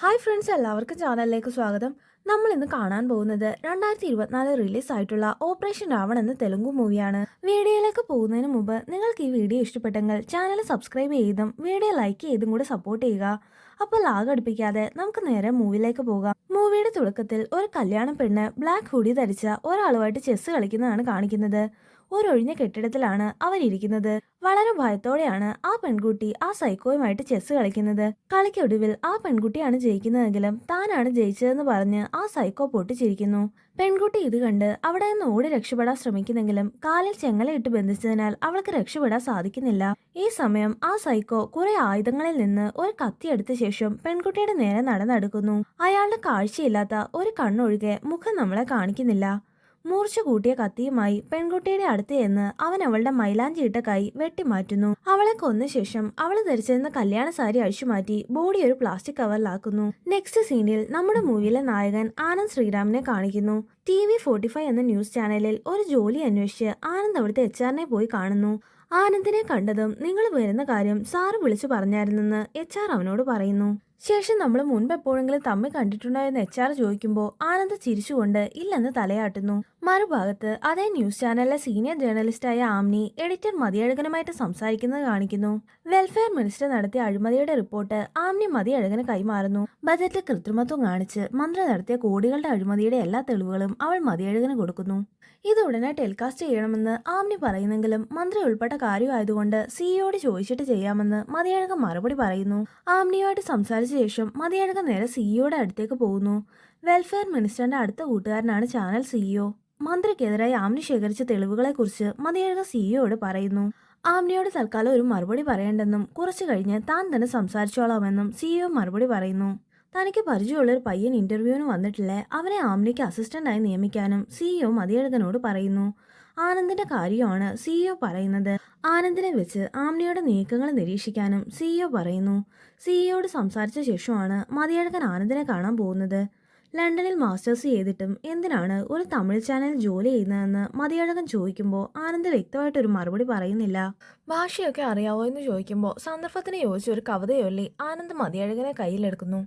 Hi friends എല്ലാവർക്കും ചാനലിലേക്ക് സ്വാഗതം. നമ്മൾ ഇന്ന് കാണാൻ പോകുന്നത് രണ്ടായിരത്തി ഇരുപത്തിനാല് റിലീസ് ആയിട്ടുള്ള ഓപ്പറേഷൻ രാവൺ എന്ന തെലുങ്ക് മൂവിയാണ്. വീഡിയോയിലേക്ക് പോകുന്നതിന് മുമ്പ് നിങ്ങൾക്ക് ഈ വീഡിയോ ഇഷ്ടപ്പെട്ടെങ്കിൽ ചാനൽ സബ്സ്ക്രൈബ് ചെയ്തും വീഡിയോ ലൈക്ക് ചെയ്തും കൂടെ സപ്പോർട്ട് ചെയ്യുക. അപ്പോൾ ലാഗ് അടുപ്പിക്കാതെ നമുക്ക് നേരെ മൂവിയിലേക്ക് പോകാം. മൂവിയുടെ തുടക്കത്തിൽ ഒരു കല്യാണ പെണ്ണ് ബ്ലാക്ക് ഹുഡി ധരിച്ച ഒരാളുമായിട്ട് ചെസ് കളിക്കുന്നതാണ് കാണിക്കുന്നത്. ഒരൊഴിഞ്ഞ കെട്ടിടത്തിലാണ് അവരിയ്ക്കുന്നത് വളരെ ഭയത്തോടെയാണ് ആ പെൺകുട്ടി ആ സൈക്കോയുമായിട്ട് ചെസ് കളിക്കുന്നത്. കളിക്കൊടുവിൽ ആ പെൺകുട്ടിയാണ് ജയിക്കുന്നതെങ്കിലും താനാണ് ജയിച്ചതെന്ന് പറഞ്ഞ് ആ സൈക്കോ പൊട്ടിച്ചിരിക്കുന്നു. പെൺകുട്ടി ഇത് കണ്ട് അവിടെ നിന്ന് ഓടി രക്ഷപ്പെടാൻ ശ്രമിക്കുന്നെങ്കിലും കാലിൽ ചെങ്ങലയിട്ട് ബന്ധിച്ചതിനാൽ അവൾക്ക് രക്ഷപ്പെടാൻ സാധിക്കുന്നില്ല. ഈ സമയം ആ സൈക്കോ കുറെ ആയുധങ്ങളിൽ നിന്ന് ഒരു കത്തി എടുത്ത ശേഷം പെൺകുട്ടിയുടെ നേരെ നടന്നെടുക്കുന്നു. അയാളുടെ കാഴ്ചയില്ലാത്ത ഒരു കണ്ണൊഴികെ മുഖം നമ്മളെ കാണിക്കുന്നില്ല. മൂർച്ച കൂട്ടിയ കത്തിയുമായി പെൺകുട്ടിയുടെ അടുത്ത് ചെന്ന് അവൻ അവളുടെ മൈലാഞ്ചിയിട്ട വെട്ടിമാറ്റുന്നു. അവളെ കൊന്ന ശേഷം അവൾ ധരിച്ചിരുന്ന കല്യാണ സാരി അഴിച്ചുമാറ്റി ബോഡി ഒരു പ്ലാസ്റ്റിക് കവറിലാക്കുന്നു. നെക്സ്റ്റ് സീനിൽ നമ്മുടെ മൂവിയിലെ നായകൻ ആനന്ദ് ശ്രീരാമിനെ കാണിക്കുന്നു. ടി വി ഫോർട്ടി ഫൈവ് എന്ന ന്യൂസ് ചാനലിൽ ഒരു ജോലി അന്വേഷിച്ച് ആനന്ദ് അവിടുത്തെ എച്ച് ആറിനെ പോയി കാണുന്നു. ആനന്ദിനെ കണ്ടതും നിങ്ങൾ വരുന്ന കാര്യം സാറ് വിളിച്ചു പറഞ്ഞായിരുന്നെന്ന് എച്ച് ആർ അവനോട് പറയുന്നു. ശേഷം നമ്മൾ മുൻപ് എപ്പോഴെങ്കിലും തമ്മിൽ കണ്ടിട്ടുണ്ടായെന്ന് എച്ച് ആർ ചോദിക്കുമ്പോൾ ആനന്ദ് ചിരിച്ചുകൊണ്ട് ഇല്ലെന്ന് തലയാട്ടുന്നു. മറുഭാഗത്ത് അതേ ന്യൂസ് ചാനലിലെ സീനിയർ ജേർണലിസ്റ്റായ ആംനി എഡിറ്റർ മതിയഴകനുമായിട്ട് സംസാരിക്കുന്നത് കാണിക്കുന്നു. വെൽഫെയർ മിനിസ്റ്റർ നടത്തിയ അഴിമതിയുടെ റിപ്പോർട്ട് ആംനി മതിയഴകന് കൈമാറുന്നു. ബജറ്റിൽ കൃത്രിമത്വം കാണിച്ച് മന്ത്രി നടത്തിയ കോടികളുടെ അഴിമതിയുടെ എല്ലാ തെളിവുകളും അവൾ മതിയഴകന് കൊടുക്കുന്നു. ഇത് ഉടനെ ടെലികാസ്റ്റ് ചെയ്യണമെന്ന് ആംനി പറയുന്നെങ്കിലും മന്ത്രി ഉൾപ്പെട്ട കാര്യമായതുകൊണ്ട് സിഇയോട് ചോദിച്ചിട്ട് ചെയ്യാമെന്ന് മതിയഴകൻ മറുപടി പറയുന്നു. ആംനിയുമായിട്ട് സംസാരിച്ച ശേഷം മതിയഴകൻ നേരെ സിഇഒയുടെ അടുത്തേക്ക് പോകുന്നു. വെൽഫെയർ മിനിസ്റ്ററിന്റെ അടുത്ത കൂട്ടുകാരനാണ് ചാനൽ സിഇഒ മന്ത്രിക്കെതിരായി ആംനി ശേഖരിച്ച തെളിവുകളെക്കുറിച്ച് മതിയഴക സിഇഒയോട് പറയുന്നു. ആംനിയോട് തൽക്കാലം ഒരു മറുപടി പറയേണ്ടെന്നും കുറച്ചു കഴിഞ്ഞ് താൻ തന്നെ സംസാരിച്ചോളാമെന്നും സിഇഒ മറുപടി പറയുന്നു. തനിക്ക് പരിചയമുള്ള ഒരു പയ്യൻ ഇന്റർവ്യൂവിന് വന്നിട്ടില്ലേ? അവനെ ആംലിക്ക് അസിസ്റ്റന്റായി നിയമിക്കാനും സിഇഒ മതിയെഴുതനോട് പറയുന്നു. ആനന്ദിന്റെ കാര്യമാണ് സിഇഒ പറയുന്നത്. ആനന്ദിനെ വെച്ച് ആംനിയുടെ നീക്കങ്ങൾ നിരീക്ഷിക്കാനും സിഇഒ പറയുന്നു. സിഇഒയോട് സംസാരിച്ച ശേഷമാണ് മതിയെഴുതൻ ആനന്ദിനെ കാണാൻ പോകുന്നത്. ലണ്ടനിൽ മാസ്റ്റേഴ്സ് ചെയ്തിട്ടും എന്തിനാണ് ഒരു തമിഴ് ചാനലിൽ ജോലി ചെയ്യുന്നതെന്ന് മതിയഴകൻ ചോദിക്കുമ്പോൾ ആനന്ദ് വ്യക്തമായിട്ടൊരു മറുപടി പറയുന്നില്ല. ഭാഷയൊക്കെ അറിയാവോ എന്ന് ചോദിക്കുമ്പോൾ സന്ദർഭത്തിന് യോജിച്ച ഒരു കവിതയൊല്ലി ആനന്ദ് മതിയഴകനെ കയ്യിലെടുക്കുന്നു.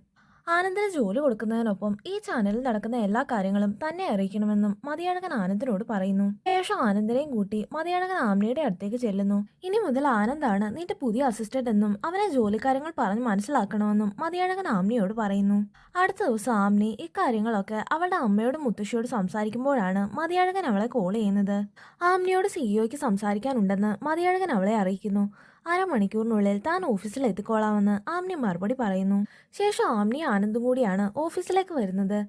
ആനന്ദിന് ജോലി കൊടുക്കുന്നതിനൊപ്പം ഈ ചാനലിൽ നടക്കുന്ന എല്ലാ കാര്യങ്ങളും തന്നെ അറിയിക്കണമെന്നും മതിയഴകൻ ആനന്ദിനോട് പറയുന്നു. ശേഷം ആനന്ദിനെയും കൂട്ടി മതിയഴകൻ ആംനയുടെ അടുത്തേക്ക് ചെല്ലുന്നു. ഇനി മുതൽ ആനന്ദാണ് നിന്റെ പുതിയ അസിസ്റ്റന്റ് എന്നും അവനെ ജോലിക്കാര്യങ്ങൾ പറഞ്ഞ് മനസ്സിലാക്കണമെന്നും മതിയഴകൻ ആമ്നയോട് പറയുന്നു. അടുത്ത ദിവസം ആംനി ഇക്കാര്യങ്ങളൊക്കെ അവളുടെ അമ്മയോടും മുത്തശ്ശിയോട് സംസാരിക്കുമ്പോഴാണ് മതിയഴകൻ അവളെ കോൾ ചെയ്യുന്നത്. ആംനിയോട് സിഇഒയ്ക്ക് സംസാരിക്കാനുണ്ടെന്ന് മതിയഴകൻ അവളെ അറിയിക്കുന്നു. അരമണിക്കൂറിനുള്ളിൽ താൻ ഓഫീസിൽ എത്തിക്കോളാമെന്ന് ആംനി മറുപടി പറയുന്നു. ശേഷം ആംനി ആനന്ദും കൂടിയാണ് ഓഫീസിലേക്ക് വരുന്നത്.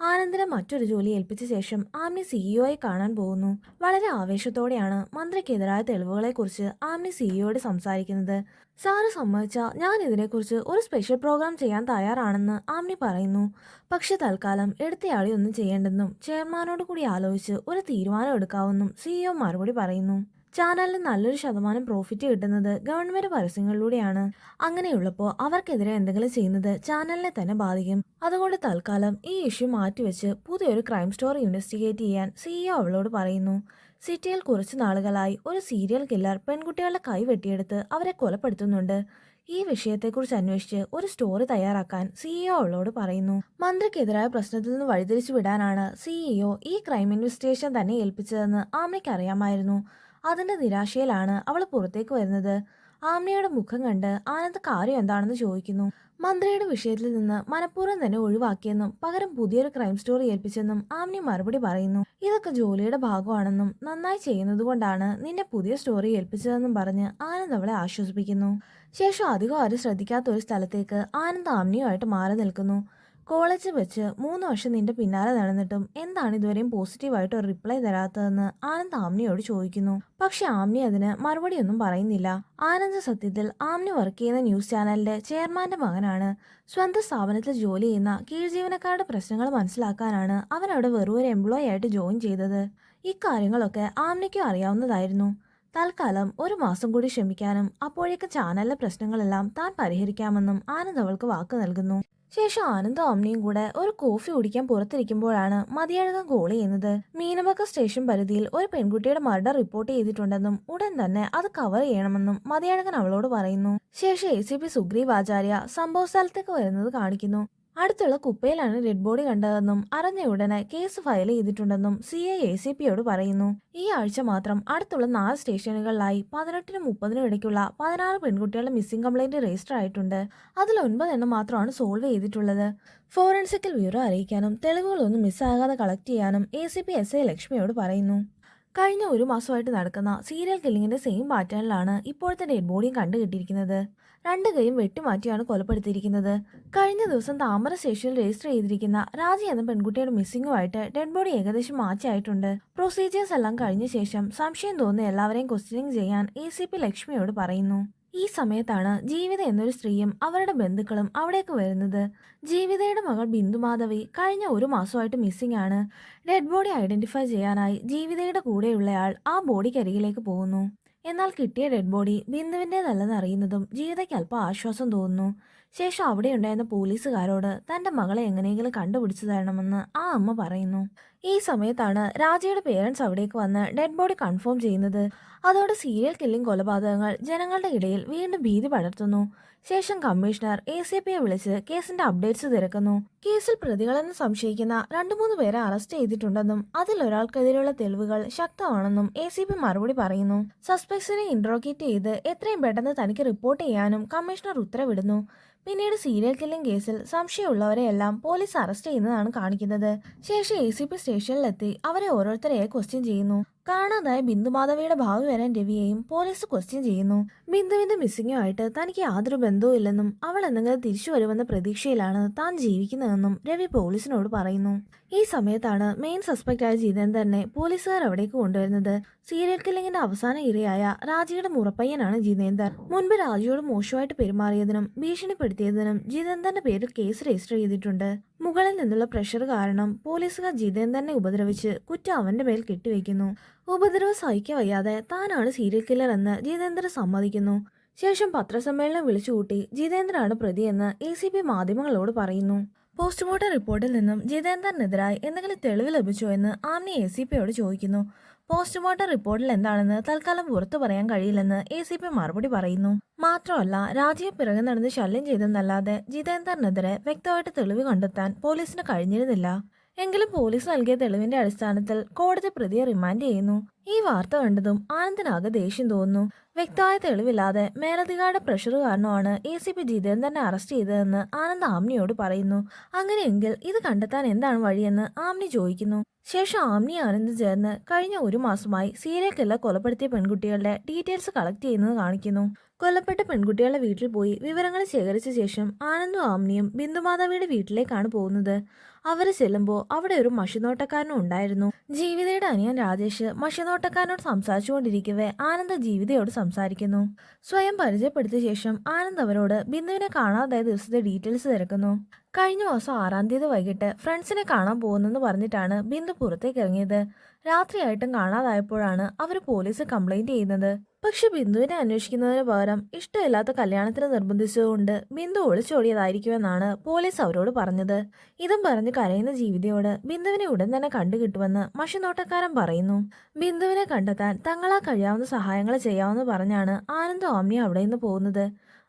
ആനന്ദിനെ മറ്റൊരു ജോലി ഏൽപ്പിച്ച ശേഷം ആംനി സിഇഒയെ കാണാൻ പോകുന്നു. വളരെ ആവേശത്തോടെയാണ് മന്ത്രിക്കെതിരായ തെളിവുകളെക്കുറിച്ച് ആംനി സിഇഒയോട് സംസാരിക്കുന്നത്. സാറ് സമ്മതിച്ച ഞാൻ ഇതിനെക്കുറിച്ച് ഒരു സ്പെഷ്യൽ പ്രോഗ്രാം ചെയ്യാൻ തയ്യാറാണെന്ന് ആംനി പറയുന്നു. പക്ഷെ തൽക്കാലം എടുത്തയാളി ഒന്നും ചെയ്യേണ്ടെന്നും ചെയർമാനോട് കൂടി ആലോചിച്ച് ഒരു തീരുമാനം എടുക്കാവുന്നും സിഇഒ മറുപടി പറയുന്നു. ചാനലിന് നല്ലൊരു ശതമാനം പ്രോഫിറ്റ് കിട്ടുന്നത് ഗവൺമെന്റ് പരസ്യങ്ങളിലൂടെയാണ്. അങ്ങനെയുള്ളപ്പോൾ അവർക്കെതിരെ എന്തെങ്കിലും ചെയ്യുന്നത് ചാനലിനെ തന്നെ ബാധിക്കും. അതുകൊണ്ട് തൽക്കാലം ഈ ഇഷ്യൂ മാറ്റിവെച്ച് പുതിയൊരു ക്രൈം സ്റ്റോറി ഇൻവെസ്റ്റിഗേറ്റ് ചെയ്യാൻ സിഇഒ അവളോട് പറയുന്നു. സിറ്റിയിൽ കുറച്ചു നാളുകളായി ഒരു സീരിയൽ കില്ലർ പെൺകുട്ടികളുടെ കൈ വെട്ടിയെടുത്ത് അവരെ കൊലപ്പെടുത്തുന്നുണ്ട്. ഈ വിഷയത്തെക്കുറിച്ച് അന്വേഷിച്ച് ഒരു സ്റ്റോറി തയ്യാറാക്കാൻ സിഇഒ അവളോട് പറയുന്നു. മന്ത്രിക്കെതിരായ പ്രശ്നത്തിൽ നിന്ന് വഴിതിരിച്ചു വിടാനാണ് സിഇഒ ഈ ക്രൈം ഇൻവെസ്റ്റിഗേഷൻ തന്നെ ഏൽപ്പിച്ചതെന്ന് ആമയ്ക്ക് അറിയാമായിരുന്നു. അതിന്റെ നിരാശയിലാണ് അവൾ പുറത്തേക്ക് വരുന്നത്. ആമ്നയുടെ മുഖം കണ്ട് ആനന്ദ് കാര്യം എന്താണെന്ന് ചോദിക്കുന്നു. മന്ത്രിയുടെ വിഷയത്തിൽ നിന്ന് മനഃപൂർവം തന്നെ ഒഴിവാക്കിയെന്നും പകരം പുതിയൊരു ക്രൈം സ്റ്റോറി ഏൽപ്പിച്ചെന്നും ആമ്നി മറുപടി പറയുന്നു. ഇതൊക്കെ ജോലിയുടെ ഭാഗമാണെന്നും നന്നായി ചെയ്യുന്നതുകൊണ്ടാണ് നിന്നെ പുതിയ സ്റ്റോറി ഏൽപ്പിച്ചതെന്നും പറഞ്ഞ് ആനന്ദ് അവളെ ആശ്വസിപ്പിക്കുന്നു. ശേഷം അധികം ആരും ശ്രദ്ധിക്കാത്ത ഒരു സ്ഥലത്തേക്ക് ആനന്ദ് ആമ്നിയുമായിട്ട് മാറി നിൽക്കുന്നു. കോളേജിൽ വെച്ച് മൂന്ന് വർഷം നിന്റെ പിന്നാലെ നടന്നിട്ടും എന്താണ് ഇതുവരെയും പോസിറ്റീവായിട്ട് ഒരു റിപ്ലൈ തരാത്തതെന്ന് ആനന്ദ് ആംനിയോട് ചോദിക്കുന്നു. പക്ഷെ ആംനി അതിന് മറുപടിയൊന്നും പറയുന്നില്ല. ആനന്ദ് സത്യത്തിൽ ആംനി വർക്ക് ചെയ്യുന്ന ന്യൂസ് ചാനലിന്റെ ചെയർമാന്റെ മകനാണ്. സ്വന്തം സ്ഥാപനത്തിൽ ജോലി ചെയ്യുന്ന കീഴ് ജീവനക്കാരുടെ പ്രശ്നങ്ങൾ മനസ്സിലാക്കാനാണ് അവൻ അവിടെ വെറും ഒരു എംപ്ലോയി ആയിട്ട് ജോയിൻ ചെയ്തത്. ഇക്കാര്യങ്ങളൊക്കെ ആംനിക്കും അറിയാവുന്നതായിരുന്നു. തൽക്കാലം ഒരു മാസം കൂടി ക്ഷമിക്കാനും അപ്പോഴേക്ക് ചാനലിലെ പ്രശ്നങ്ങളെല്ലാം താൻ പരിഹരിക്കാമെന്നും ആനന്ദ് അവൾക്ക് വാക്ക് നൽകുന്നു. ശേഷം ആനന്ദ അമ്മയും കൂടെ ഒരു കോഫി കുടിക്കാൻ പുറത്തിരിക്കുമ്പോഴാണ് മതിയഴകം കോൾ ചെയ്യുന്നത്. മീനമ്പക്ക സ്റ്റേഷൻ പരിധിയിൽ ഒരു പെൺകുട്ടിയുടെ മർഡർ റിപ്പോർട്ട് ചെയ്തിട്ടുണ്ടെന്നും ഉടൻ തന്നെ അത് കവർ ചെയ്യണമെന്നും മതിയഴകൻ അവളോട് പറയുന്നു. ശേഷം എ സി പി സംഭവ സ്ഥലത്തേക്ക് വരുന്നത് കാണിക്കുന്നു. അടുത്തുള്ള കുപ്പയിലാണ് ഡെഡ് ബോഡി കണ്ടതെന്നും അറിഞ്ഞ ഉടനെ കേസ് ഫയൽ ചെയ്തിട്ടുണ്ടെന്നും സി ഐ എ സി പിയോട് പറയുന്നു. ഈ ആഴ്ച മാത്രം അടുത്തുള്ള നാല് സ്റ്റേഷനുകളിലായി പതിനെട്ടിനും മുപ്പതിനും ഇടയ്ക്കുള്ള പതിനാറ് പെൺകുട്ടികളുടെ മിസ്സിംഗ് കംപ്ലൈന്റ് രജിസ്റ്റർ ആയിട്ടുണ്ട്. അതിൽ ഒൻപതെണ്ണം മാത്രമാണ് സോൾവ് ചെയ്തിട്ടുള്ളത്. ഫോറൻസിക്കൽ ബ്യൂറോ അറിയിക്കാനും തെളിവുകളൊന്നും മിസ്സാകാതെ കളക്ട് ചെയ്യാനും A C P S I ലക്ഷ്മിയോട് പറയുന്നു. കഴിഞ്ഞ ഒരു മാസമായിട്ട് നടക്കുന്ന സീരിയൽ കില്ലിങ്ങിന്റെ സെയിം പാറ്റേണിലാണ് ഇപ്പോഴത്തെ ഡെഡ് ബോഡിയും കണ്ടുകിട്ടിയിരിക്കുന്നത്. രണ്ട് കൈയും വെട്ടിമാറ്റിയാണ് കൊലപ്പെടുത്തിയിരിക്കുന്നത്. കഴിഞ്ഞ ദിവസം താമര സ്റ്റേഷനിൽ രജിസ്റ്റർ ചെയ്തിരിക്കുന്ന രാജി എന്ന പെൺകുട്ടിയുടെ മിസ്സിംഗുമായിട്ട് ഡെഡ് ബോഡി ഏകദേശം മാച്ചായിട്ടുണ്ട് പ്രൊസീജിയേഴ്സ് എല്ലാം കഴിഞ്ഞ ശേഷം സംശയം തോന്നുന്ന എല്ലാവരെയും ക്വസ്റ്റ്യനിങ് ചെയ്യാൻ എ സി പി ലക്ഷ്മിയോട് പറയുന്നു. ഈ സമയത്താണ് ജീവിത എന്നൊരു സ്ത്രീയും അവരുടെ ബന്ധുക്കളും അവിടേക്ക് വരുന്നത്. ജീവിതയുടെ മകൾ ബിന്ദുമാധവി കഴിഞ്ഞ ഒരു മാസമായിട്ട് മിസ്സിംഗ് ആണ്. ഡെഡ് ബോഡി ഐഡന്റിഫൈ ചെയ്യാനായി ജീവിതയുടെ കൂടെയുള്ളയാൾ ആ ബോഡിക്കരികിലേക്ക് പോകുന്നു. എന്നാൽ കിട്ടിയ ഡെഡ് ബോഡി ബിന്ദുവിന്റെതല്ലെന്ന് അറിയുന്നതും ജീവിതയ്ക്ക് അല്പം ആശ്വാസം തോന്നുന്നു. ശേഷം അവിടെ ഉണ്ടായിരുന്ന പോലീസുകാരോട് തന്റെ മകളെ എങ്ങനെയെങ്കിലും കണ്ടുപിടിച്ചു തരണമെന്ന് ആ അമ്മ പറയുന്നു. ഈ സമയത്താണ് രാജയുടെ പേരൻസ് അവിടേക്ക് വന്ന് ഡെഡ് ബോഡി കൺഫേം ചെയ്യുന്നത്. അതോടെ സീരിയൽ കില്ലിംഗ് കൊലപാതകങ്ങൾ ജനങ്ങളുടെ ഇടയിൽ വീണ്ടും ഭീതി പടർത്തുന്നു. ശേഷം കമ്മീഷണർ എ സി പിയെ വിളിച്ച് കേസിന്റെ അപ്ഡേറ്റ്സ് തിരക്കുന്നു. കേസിൽ പ്രതികളെന്ന് സംശയിക്കുന്ന രണ്ടു മൂന്ന് പേരെ അറസ്റ്റ് ചെയ്തിട്ടുണ്ടെന്നും അതിൽ അതിലൊരാൾക്കെതിരെയുള്ള തെളിവുകൾ ശക്തമാണെന്നും എ സി പി മറുപടി പറയുന്നു. സസ്പെക്ട്സിനെ ഇൻട്രോഗേറ്റ് ചെയ്ത് എത്രയും പെട്ടെന്ന് തനിക്ക് റിപ്പോർട്ട് ചെയ്യാനും കമ്മീഷണർ ഉത്തരവിടുന്നു. പിന്നീട് സീരിയൽ കില്ലിംഗ് കേസിൽ സംശയമുള്ളവരെയെല്ലാം പോലീസ് അറസ്റ്റ് ചെയ്യുന്നതാണ് കാണിക്കുന്നത്. ശേഷം എ സി പി സ്റ്റേഷനിലെത്തി അവരെ ഓരോരുത്തരെയായി ക്വസ്റ്റ്യൻ ചെയ്യുന്നു. കാണാതായ ബിന്ദുമാധവിയുടെ ഭാവി വരാൻ രവിയെയും പോലീസ് ക്വസ്റ്റ്യൻ ചെയ്യുന്നു. ബിന്ദുവിന്റെ മിസ്സിങ്ങുമായിട്ട് തനിക്ക് യാതൊരു ബന്ധവുമില്ലെന്നും അവൾ എന്തെങ്കിലും തിരിച്ചു വരുമെന്ന പ്രതീക്ഷയിലാണ് താൻ ജീവിക്കുന്നതെന്നും രവി പോലീസിനോട് പറയുന്നു. ഈ സമയത്താണ് മെയിൻ സസ്പെക്ട് ആയ തന്നെ പോലീസുകാർ അവിടേക്ക് കൊണ്ടുവരുന്നത്. സീരിയൽ കില്ലിങ്ങിന്റെ അവസാന ഇരയായ രാജിയുടെ മുറപ്പയ്യനാണ് ജിതേന്ദർ മുൻപ് രാജിയോട് മോശമായിട്ട് പെരുമാറിയതിനും ഭീഷണിപ്പെടുത്തിയതിനും ജിതേന്ദറിന്റെ പേരിൽ കേസ് രജിസ്റ്റർ ചെയ്തിട്ടുണ്ട്. മുകളിൽ നിന്നുള്ള പ്രഷർ കാരണം പോലീസുകാർ ജിതേന്ദ്രനെ ഉപദ്രവിച്ച് കുറ്റം അവന്റെ മേൽ കെട്ടിവെക്കുന്നു. ഉപദ്രവം സഹിക്കാൻ വയ്യാതെ താനാണ് സീരിയൽ കില്ലർ എന്ന് ജിതേന്ദ്രൻ സമ്മതിക്കുന്നു. ശേഷം പത്രസമ്മേളനം വിളിച്ചുകൂട്ടി ജിതേന്ദ്രനാണ് പ്രതിയെന്ന് എ സി പി മാധ്യമങ്ങളോട് പറയുന്നു. പോസ്റ്റ്മോർട്ടം റിപ്പോർട്ടിൽ നിന്നും ജിതേന്ദ്രനെതിരായി എന്തെങ്കിലും തെളിവ് ലഭിച്ചോ എന്ന് ആംനി എ സി പിയോട് ചോദിക്കുന്നു. പോസ്റ്റ്മോർട്ടം റിപ്പോർട്ടിൽ എന്താണെന്ന് തൽക്കാലം പുറത്തു പറയാൻ കഴിയില്ലെന്ന് എ സി പി മറുപടി പറയുന്നു. മാത്രമല്ല രാജ്യം പിറകെ നടന്ന് ശല്യം ചെയ്തെന്നല്ലാതെ ജിതേന്ദ്രനെതിരെ വ്യക്തമായിട്ട് തെളിവ് കണ്ടെത്താൻ പോലീസിന് കഴിഞ്ഞിരുന്നില്ല. എങ്കിലും പോലീസ് നൽകിയ തെളിവിന്റെ അടിസ്ഥാനത്തിൽ കോടതി പ്രതിയെ റിമാൻഡ് ചെയ്യുന്നു. ഈ വാർത്ത കണ്ടതും ആനന്ദനാകെ ദേഷ്യം തോന്നുന്നു. വ്യക്തമായ തെളിവില്ലാതെ മേലധികാരുടെ പ്രഷർ കാരണമാണ് എ സി പി ജിതേന്ദ്രനെ അറസ്റ്റ് ചെയ്തതെന്ന് ആനന്ദ് ആംനിയോട് പറയുന്നു. അങ്ങനെയെങ്കിൽ ഇത് കണ്ടെത്താൻ എന്താണ് വഴിയെന്ന് ആംനി ചോദിക്കുന്നു. ശേഷം ആംനി ആനന്ദ് ചേർന്ന് കഴിഞ്ഞ ഒരു മാസമായി സീരിയൽ കില്ലർ കൊലപ്പെടുത്തിയ പെൺകുട്ടികളുടെ ഡീറ്റെയിൽസ് കളക്ട് ചെയ്യുന്നത് കാണിക്കുന്നു. കൊല്ലപ്പെട്ട പെൺകുട്ടികളുടെ വീട്ടിൽ പോയി വിവരങ്ങൾ ശേഖരിച്ച ശേഷം ആനന്ദും ആംനിയും ബിന്ദുമാതാവിയുടെ വീട്ടിലേക്കാണ് പോകുന്നത്. അവർ ചെല്ലുമ്പോൾ അവിടെ ഒരു മഷിനോട്ടക്കാരനും ഉണ്ടായിരുന്നു. ജീവിതയുടെ അനിയൻ രാജേഷ് മഷിനോട്ടക്കാരനോട് സംസാരിച്ചുകൊണ്ടിരിക്കവേ ആനന്ദ് ജീവിതയോട് സംസാരിക്കുന്നു. സ്വയം പരിചയപ്പെടുത്തിയ ശേഷം ആനന്ദ് അവരോട് ബിന്ദുവിനെ കാണാതായ ദിവസത്തെ ഡീറ്റെയിൽസ് തിരക്കുന്നു. കഴിഞ്ഞ മാസം ആറാം തീയതി വൈകിട്ട് ഫ്രണ്ട്സിനെ കാണാൻ പോകുന്നെന്ന് പറഞ്ഞിട്ടാണ് ബിന്ദു പുറത്തേക്ക് ഇറങ്ങിയത്. രാത്രിയായിട്ടും കാണാതായപ്പോഴാണ് അവർ പോലീസ് കംപ്ലൈന്റ് ചെയ്യുന്നത്. പക്ഷെ ബിന്ദുവിനെ അന്വേഷിക്കുന്നതിന് പകരം ഇഷ്ടമില്ലാത്ത കല്യാണത്തിന് നിർബന്ധിച്ചതുകൊണ്ട് ബിന്ദു ഒളിച്ചോടിയതായിരിക്കുമെന്നാണ് പോലീസ് അവരോട് പറഞ്ഞത്. ഇതും പറഞ്ഞ് കരയുന്ന ജീവിതയോട് ബിന്ദുവിനെ ഉടൻ തന്നെ കണ്ടുകിട്ടുമെന്ന് മഷിനോട്ടക്കാരൻ പറയുന്നു. ബിന്ദുവിനെ കണ്ടെത്താൻ തങ്ങളാ കഴിയാവുന്ന സഹായങ്ങൾ ചെയ്യാമെന്ന് പറഞ്ഞാണ് ആനന്ദും ആമ്യ അവിടെ നിന്ന് പോകുന്നത്.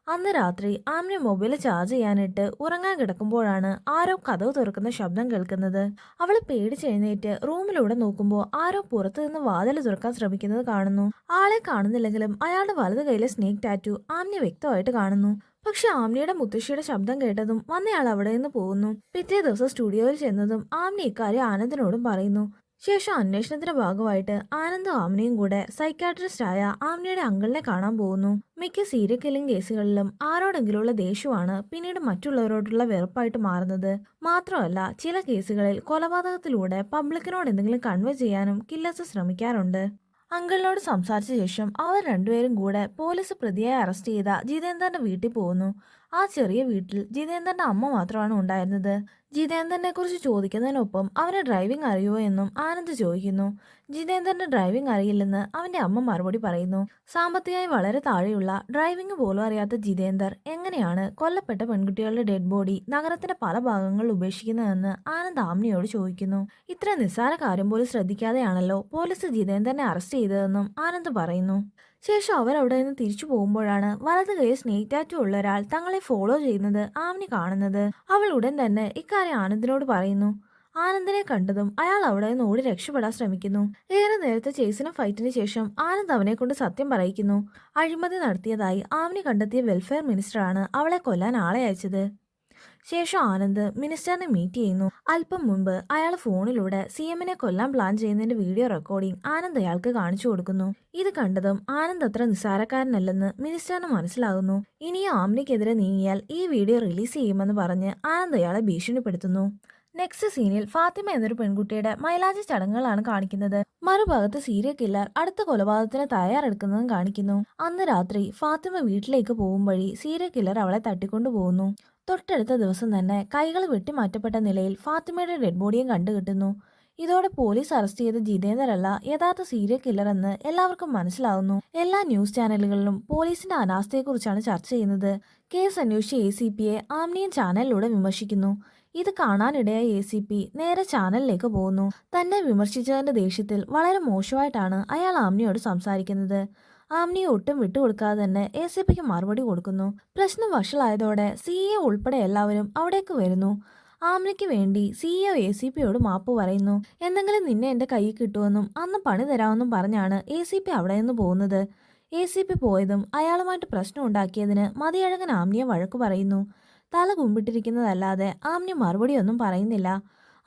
അന്ന് രാത്രി ആമ്യ മൊബൈൽ ചാർജ് ചെയ്യാനിട്ട് ഉറങ്ങാൻ കിടക്കുമ്പോഴാണ് ആരോ കഥവ് തുറക്കുന്ന ശബ്ദം കേൾക്കുന്നത്. അവൾ പേടിച്ചെഴുന്നേറ്റ് റൂമിലൂടെ നോക്കുമ്പോൾ ആരോ പുറത്തു നിന്ന് വാതിൽ തുറക്കാൻ ശ്രമിക്കുന്നത് കാണുന്നു. ആളെ കാണുന്നില്ലെങ്കിലും അയാളുടെ വലതു കൈയിലെ സ്നേക്ക് ടാറ്റു ആമ്യ വ്യക്തമായിട്ട് കാണുന്നു. പക്ഷെ ആംനിയുടെ മുത്തശ്ശിയുടെ ശബ്ദം കേട്ടതും വന്നയാൾ അവിടെ നിന്ന് പോകുന്നു. പിറ്റേ ദിവസം സ്റ്റുഡിയോയിൽ ചെന്നതും ആംനി ഇക്കാര്യം ആനന്ദിനോടും പറയുന്നു. ശേഷം അന്വേഷണത്തിന്റെ ഭാഗമായിട്ട് ആനന്ദും ആമിനിയും കൂടെ സൈക്കാട്രിസ്റ്റായ ആമിനയുടെ അങ്കിളിനെ കാണാൻ പോകുന്നു. മിക്ക സീരിയൽ കില്ലിംഗ് കേസുകളിലും ആരോടെങ്കിലുള്ള ദേഷ്യമാണ് പിന്നീട് മറ്റുള്ളവരോടുള്ള വെറുപ്പായിട്ട് മാറുന്നത്. മാത്രമല്ല ചില കേസുകളിൽ കൊലപാതകത്തിലൂടെ പബ്ലിക്കിനോട് എന്തെങ്കിലും കൺവേ ചെയ്യാനും കില്ലേഴ്സ് ശ്രമിക്കാറുണ്ട്. അങ്കിളിനോട് സംസാരിച്ച ശേഷം അവർ രണ്ടുപേരും കൂടെ പോലീസ് പ്രതിയെ അറസ്റ്റ് ചെയ്ത ജിതേന്ദ്രന്റെ വീട്ടിൽ പോകുന്നു. ആ ചെറിയ വീട്ടിൽ ജിതേന്ദ്രന്റെ അമ്മ മാത്രമാണ് ഉണ്ടായിരുന്നത്. ജിതേന്ദ്രനെ കുറിച്ച് ചോദിക്കുന്നതിനൊപ്പം അവന് ഡ്രൈവിംഗ് അറിയുമോ എന്നും ആനന്ദ് ചോദിക്കുന്നു. ജിതേന്ദ്രന്റെ ഡ്രൈവിംഗ് അറിയില്ലെന്ന് അവന്റെ അമ്മ മറുപടി പറയുന്നു. സാമ്പത്തികമായി വളരെ താഴെയുള്ള ഡ്രൈവിംഗ് പോലും അറിയാത്ത ജിതേന്ദർ എങ്ങനെയാണ് കൊല്ലപ്പെട്ട പെൺകുട്ടികളുടെ ഡെഡ് ബോഡി നഗരത്തിന്റെ പല ഭാഗങ്ങളിൽ ഉപേക്ഷിക്കുന്നതെന്ന് ആനന്ദ് ആമ്നിയോട് ചോദിക്കുന്നു. ഇത്ര നിസ്സാര കാര്യം പോലും ശ്രദ്ധിക്കാതെയാണല്ലോ പോലീസ് ജിതേന്ദ്രനെ അറസ്റ്റ് ചെയ്തതെന്നും ആനന്ദ് പറയുന്നു. ശേഷം അവരവിടെ നിന്ന് തിരിച്ചു പോകുമ്പോഴാണ് വലത് കൈ സ്നേക് ടാറ്റു ഉള്ള ഒരാൾ തങ്ങളെ ഫോളോ ചെയ്യുന്നത് ആമിനി കാണുന്നത്. അവൾ ഉടൻ തന്നെ ഇക്കാര്യം ആനന്ദിനോട് പറയുന്നു. ആനന്ദിനെ കണ്ടതും അയാൾ അവിടെ നിന്ന് ഓടി രക്ഷപ്പെടാൻ ശ്രമിക്കുന്നു. ഏറെ നേരത്തെ ചേസിനും ഫൈറ്റിന് ശേഷം ആനന്ദ് അവനെ കൊണ്ട് സത്യം പറയിക്കുന്നു. അഴിമതി നടത്തിയതായി ആവിനെ കണ്ടെത്തിയ വെൽഫെയർ മിനിസ്റ്ററാണ് അവളെ കൊല്ലാൻ ആളെ അയച്ചത്. ശേഷം ആനന്ദ് മിനിസ്റ്ററിനെ മീറ്റ് ചെയ്യുന്നു. അല്പം മുൻപ് അയാൾ ഫോണിലൂടെ സി എമ്മിനെ കൊല്ലാൻ പ്ലാൻ ചെയ്യുന്നതിന്റെ വീഡിയോ റെക്കോർഡിംഗ് ആനന്ദ് അയാൾക്ക് കാണിച്ചു കൊടുക്കുന്നു. ഇത് കണ്ടതും ആനന്ദ് അത്ര നിസ്സാരക്കാരനല്ലെന്ന് മിനിസ്റ്ററിന് മനസ്സിലാകുന്നു. ഇനിയും ആമിനിക്കെതിരെ നീങ്ങിയാൽ ഈ വീഡിയോ റിലീസ് ചെയ്യുമെന്ന് പറഞ്ഞ് ആനന്ദ് അയാളെ ഭീഷണിപ്പെടുത്തുന്നു. നെക്സ്റ്റ് സീനിൽ ഫാത്തിമ എന്നൊരു പെൺകുട്ടിയുടെ മൈലാജി ചടങ്ങുകളാണ് കാണിക്കുന്നത്. മറുഭാഗത്ത് സീരിയ കില്ലർ അടുത്ത കൊലപാതകത്തിന് തയ്യാറെടുക്കുന്നതും കാണിക്കുന്നു. അന്ന് രാത്രി ഫാത്തിമ വീട്ടിലേക്ക് പോകും വഴി സീരിയൽ കില്ലർ അവളെ തട്ടിക്കൊണ്ടു പോകുന്നു. തൊട്ടടുത്ത ദിവസം തന്നെ കൈകൾ വെട്ടിമാറ്റപ്പെട്ട നിലയിൽ ഫാത്തിമയുടെ ഡെഡ് ബോഡിയും കണ്ടുകിട്ടുന്നു. ഇതോടെ പോലീസ് അറസ്റ്റ് ചെയ്ത ജിതേന്ദ്രല്ല യഥാർത്ഥ സീരിയ കില്ലർ എന്ന് എല്ലാവർക്കും മനസ്സിലാവുന്നു. എല്ലാ ന്യൂസ് ചാനലുകളിലും പോലീസിന്റെ അനാസ്ഥയെക്കുറിച്ചാണ് ചർച്ച ചെയ്യുന്നത്. കേസ് അന്വേഷിച്ച എ സി പിയെ ആംനിയൻ ചാനലിലൂടെ വിമർശിക്കുന്നു. ഇത് കാണാനിടയായ എ സി പി നേരെ ചാനലിലേക്ക് പോകുന്നു. തന്നെ വിമർശിച്ചതിന്റെ ദേഷ്യത്തിൽ വളരെ മോശമായിട്ടാണ് അയാൾ ആംനിയോട് സംസാരിക്കുന്നത്. ആംനിയെ ഒട്ടും വിട്ടുകൊടുക്കാതെ തന്നെ എ സി പിക്ക് മറുപടി കൊടുക്കുന്നു. പ്രശ്നം വഷളായതോടെ സി എ ഉൾപ്പെടെ എല്ലാവരും അവിടേക്ക് വരുന്നു. ആംനയ്ക്ക് വേണ്ടി സിഇഒ എ സി പിയോട് മാപ്പ് പറയുന്നു. എന്തെങ്കിലും നിന്നെ എന്റെ കയ്യിൽ കിട്ടുമെന്നും അന്ന് പണി തരാമെന്നും പറഞ്ഞാണ് എ സി പി അവിടെ നിന്ന് പോകുന്നത്. എ സി പി പോയതും അയാളുമായിട്ട് പ്രശ്നം ഉണ്ടാക്കിയതിന് മതിയഴകൻ ആംനിയെ വഴക്കു പറയുന്നു. തല കുമ്പിട്ടിരിക്കുന്നതല്ലാതെ ആംനി മറുപടിയൊന്നും പറയുന്നില്ല.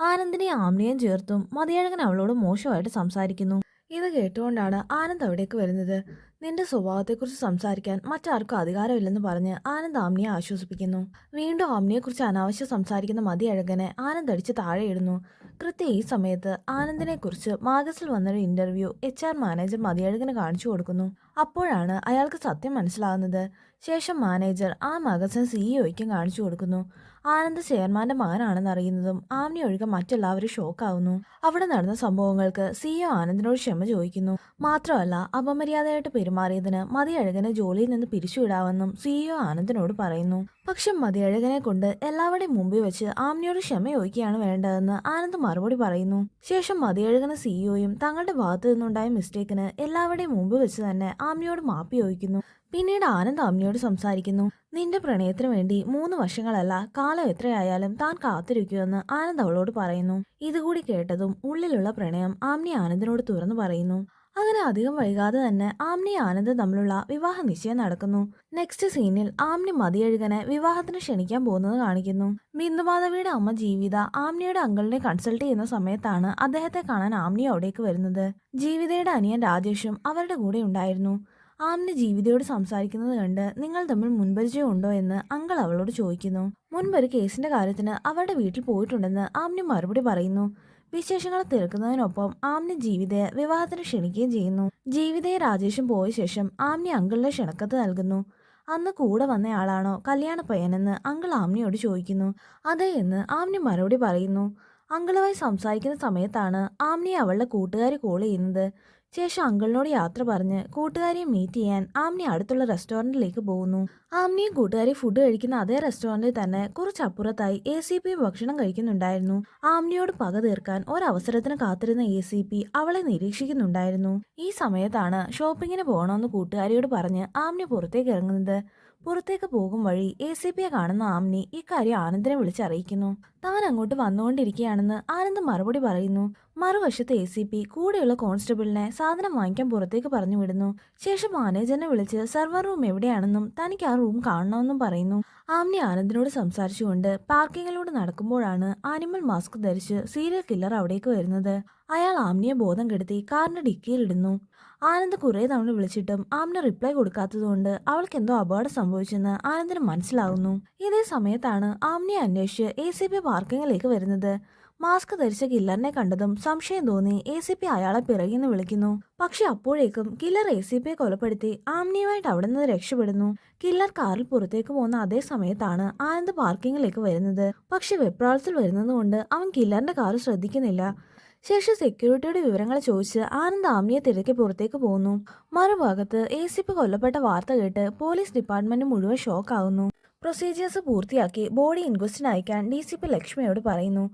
ആനന്ദിനെ ആംനിയും ചേർത്തും മതിയഴകൻ അവളോട് മോശമായിട്ട് സംസാരിക്കുന്നു. ഇത് കേട്ടുകൊണ്ടാണ് ആനന്ദ് അവിടേക്ക് വരുന്നത്. നിന്റെ സ്വഭാവത്തെക്കുറിച്ച് സംസാരിക്കാൻ മറ്റാർക്കും അധികാരമില്ലെന്ന് പറഞ്ഞ് ആനന്ദ് ആംനിയെ ആശ്വസിപ്പിക്കുന്നു. വീണ്ടും ആംനിയെക്കുറിച്ച് അനാവശ്യം സംസാരിക്കുന്ന മതിയഴകനെ ആനന്ദ് അടിച്ച് താഴെയിടുന്നു കൃത്യ ഈ സമയത്ത് ആനന്ദിനെക്കുറിച്ച് മാഗസിൽ വന്നൊരു ഇന്റർവ്യൂ എച്ച് ആർ മാനേജർ മതിയഴകന് കാണിച്ചു കൊടുക്കുന്നു. അപ്പോഴാണ് അയാൾക്ക് സത്യം മനസ്സിലാകുന്നത്. ശേഷം മാനേജർ ആ മഗസിൻ സിഇഒയ്ക്കും കാണിച്ചു കൊടുക്കുന്നു. ആനന്ദ് ചെയർമാന്റെ മകനാണെന്ന് അറിയുന്നതും ആമിനി ഒഴികെ മറ്റെല്ലാവരും ഷോക്കാവുന്നു. അവിടെ നടന്ന സംഭവങ്ങൾക്ക് സിഇഒ ആനന്ദിനോട് ക്ഷമ ചോദിക്കുന്നു. മാത്രമല്ല അപമര്യാദയായിട്ട് പെരുമാറിയതിന് മതിയഴകനെ ജോലിയിൽ നിന്ന് പിരിച്ചുവിടാമെന്നും സിഇഒ ആനന്ദിനോട് പറയുന്നു. പക്ഷെ മതിയഴകനെ കൊണ്ട് എല്ലാവരുടെയും മുമ്പിൽ വെച്ച് ആംനിയോട് ക്ഷമ ചോദിക്കുകയാണ് വേണ്ടതെന്ന് ആനന്ദ് മറുപടി പറയുന്നു. ശേഷം മതിയഴകന സിഇഒയും തങ്ങളുടെ ഭാഗത്തു നിന്നുണ്ടായ മിസ്റ്റേക്കിന് എല്ലാവരുടെയും മുമ്പിൽ വെച്ച് തന്നെ ആംനിയോട് മാപ്പി ചോദിക്കുന്നു. പിന്നീട് ആനന്ദ് ആംനിയോട് സംസാരിക്കുന്നു. നിന്റെ പ്രണയത്തിന് വേണ്ടി മൂന്ന് വർഷങ്ങളല്ല കാലം എത്രയായാലും താൻ കാത്തിരിക്കുമെന്ന് ആനന്ദ് അവളോട് പറയുന്നു. ഇതുകൂടി കേട്ടതും ഉള്ളിലുള്ള പ്രണയം ആംനി ആനന്ദിനോട് തുറന്നു പറയുന്നു. അങ്ങനെ അധികം വൈകാതെ തന്നെ ആംനി ആനന്ദ് തമ്മിലുള്ള വിവാഹ നിശ്ചയം നടക്കുന്നു. നെക്സ്റ്റ് സീനിൽ ആംനി മതിയഴുകനെ വിവാഹത്തിന് ക്ഷണിക്കാൻ പോകുന്നത് കാണിക്കുന്നു. ബിന്ദുമാധവിയുടെ അമ്മ ജീവിത ആംനിയുടെ അങ്കിളിനെ കൺസൾട്ട് ചെയ്യുന്ന സമയത്താണ് അദ്ദേഹത്തെ കാണാൻ ആംനി അവിടേക്ക് വരുന്നത്. ജീവിതയുടെ അനിയൻ രാജേഷും അവരുടെ കൂടെ ഉണ്ടായിരുന്നു. ആംനി ജീവിതയോട് സംസാരിക്കുന്നത് കണ്ട് നിങ്ങൾ തമ്മിൽ മുൻപരിചയം ഉണ്ടോ എന്ന് അങ്കൾ അവളോട് ചോദിക്കുന്നു. മുൻപൊരു കേസിന്റെ കാര്യത്തിന് അവരുടെ വീട്ടിൽ പോയിട്ടുണ്ടെന്ന് ആംനി മറുപടി പറയുന്നു. വിശേഷങ്ങൾ തിരക്കുന്നതിനൊപ്പം ആംനി ജീവിതയെ വിവാഹത്തിന് ക്ഷണിക്കുകയും ചെയ്യുന്നു. ജീവിതയെ രാജേഷും പോയ ശേഷം ആംനി അങ്കിളിനെ ക്ഷണക്കത്ത് നൽകുന്നു. അന്ന് കൂടെ വന്നയാളാണോ കല്യാണ പയ്യനെന്ന് അങ്കിൾ ആംനിയോട് ചോദിക്കുന്നു. അതെ എന്ന് ആംനി മറുപടി പറയുന്നു. അങ്കിളുമായി സംസാരിക്കുന്ന സമയത്താണ് ആംനിയെ അവളുടെ കൂട്ടുകാരി കോൾ ചെയ്യുന്നത്. ശേഷം അങ്കിളിനോട് യാത്ര പറഞ്ഞ് കൂട്ടുകാരിയെ മീറ്റ് ചെയ്യാൻ ആംനി അടുത്തുള്ള റെസ്റ്റോറന്റിലേക്ക് പോകുന്നു. ആംനിയും കൂട്ടുകാരി ഫുഡ് കഴിക്കുന്ന അതേ റെസ്റ്റോറന്റിൽ തന്നെ കുറച്ചപ്പുറത്തായി എ സി പി ഭക്ഷണം കഴിക്കുന്നുണ്ടായിരുന്നു. ആംനിയോട് പക തീർക്കാൻ ഒരവസരത്തിന് കാത്തിരുന്ന എ സി പി അവളെ നിരീക്ഷിക്കുന്നുണ്ടായിരുന്നു. ഈ സമയത്താണ് ഷോപ്പിങ്ങിന് പോകണമെന്ന് കൂട്ടുകാരിയോട് പറഞ്ഞ് ആംനി പുറത്തേക്ക് ഇറങ്ങുന്നത്. പുറത്തേക്ക് പോകും വഴി എ സി പിയെ കാണുന്ന ആംനി ഇക്കാര്യം ആനന്ദിനെ വിളിച്ചറിയിക്കുന്നു. താൻ അങ്ങോട്ട് വന്നുകൊണ്ടിരിക്കുകയാണെന്ന് ആനന്ദ് മറുപടി പറയുന്നു. മറുവശത്ത് എ സി പി കൂടെയുള്ള കോൺസ്റ്റബിളിനെ സാധനം വാങ്ങിക്കാൻ പുറത്തേക്ക് പറഞ്ഞു വിടുന്നു. ശേഷം മാനേജറിനെ വിളിച്ച് സെർവർ റൂം എവിടെയാണെന്നും തനിക്ക് ആ റൂം കാണണമെന്നും പറയുന്നു. ആംനി ആനന്ദിനോട് സംസാരിച്ചുകൊണ്ട് പാർക്കിങ്ങിലൂടെ നടക്കുമ്പോഴാണ് ആനിമൽ മാസ്ക് ധരിച്ച് സീരിയൽ കില്ലർ അവിടേക്ക് വരുന്നത്. അയാൾ ആംനിയെ ബോധം കെടുത്തി കാറിന്റെ ഡിക്കിയിലിടുന്നു ആനന്ദ് കുറേ തവണ വിളിച്ചിട്ടും ആമിന് റിപ്ലൈ കൊടുക്കാത്തതുകൊണ്ട് അവൾക്ക് എന്തോ അപകടം സംഭവിച്ചെന്ന് ആനന്ദിന് മനസ്സിലാവുന്നു. ഇതേ സമയത്താണ് ആമിനെ അന്വേഷിച്ച് എ സി പി പാർക്കിങ്ങിലേക്ക് വരുന്നത്. മാസ്ക് ധരിച്ച കില്ലറിനെ കണ്ടതും സംശയം തോന്നി എ സി പി അയാളെ പിറകിൽ നിന്ന് വിളിക്കുന്നു. പക്ഷെ അപ്പോഴേക്കും കില്ലർ എ സി പിയെ കൊലപ്പെടുത്തി ആംനിയുമായിട്ട് അവിടെ നിന്ന് രക്ഷപ്പെടുന്നു. കില്ലർ കാറിൽ പുറത്തേക്ക് പോകുന്ന അതേ സമയത്താണ് ആനന്ദ് പാർക്കിങ്ങിലേക്ക് വരുന്നത്. പക്ഷെ വെപ്രാളത്തിൽ വരുന്നത് കൊണ്ട് അവൻ കില്ലറിന്റെ കാർ ശ്രദ്ധിക്കുന്നില്ല. ശേഷം സെക്യൂരിറ്റിയുടെ വിവരങ്ങൾ ചോദിച്ച് ആനന്ദ് ആമിയെ തിരക്കി പുറത്തേക്ക് പോകുന്നു മറുഭാഗത്ത് എ സി പി കൊല്ലപ്പെട്ട വാർത്ത കേട്ട് പോലീസ് ഡിപ്പാർട്ട്മെന്റ് മുഴുവൻ ഷോക്കാവുന്നു പ്രൊസീജിയേഴ്സ് പൂർത്തിയാക്കി ബോഡി ഇൻക്വസ്റ്റിന് അയക്കാൻ ഡി സി പി ലക്ഷ്മിയോട് പറയുന്നു.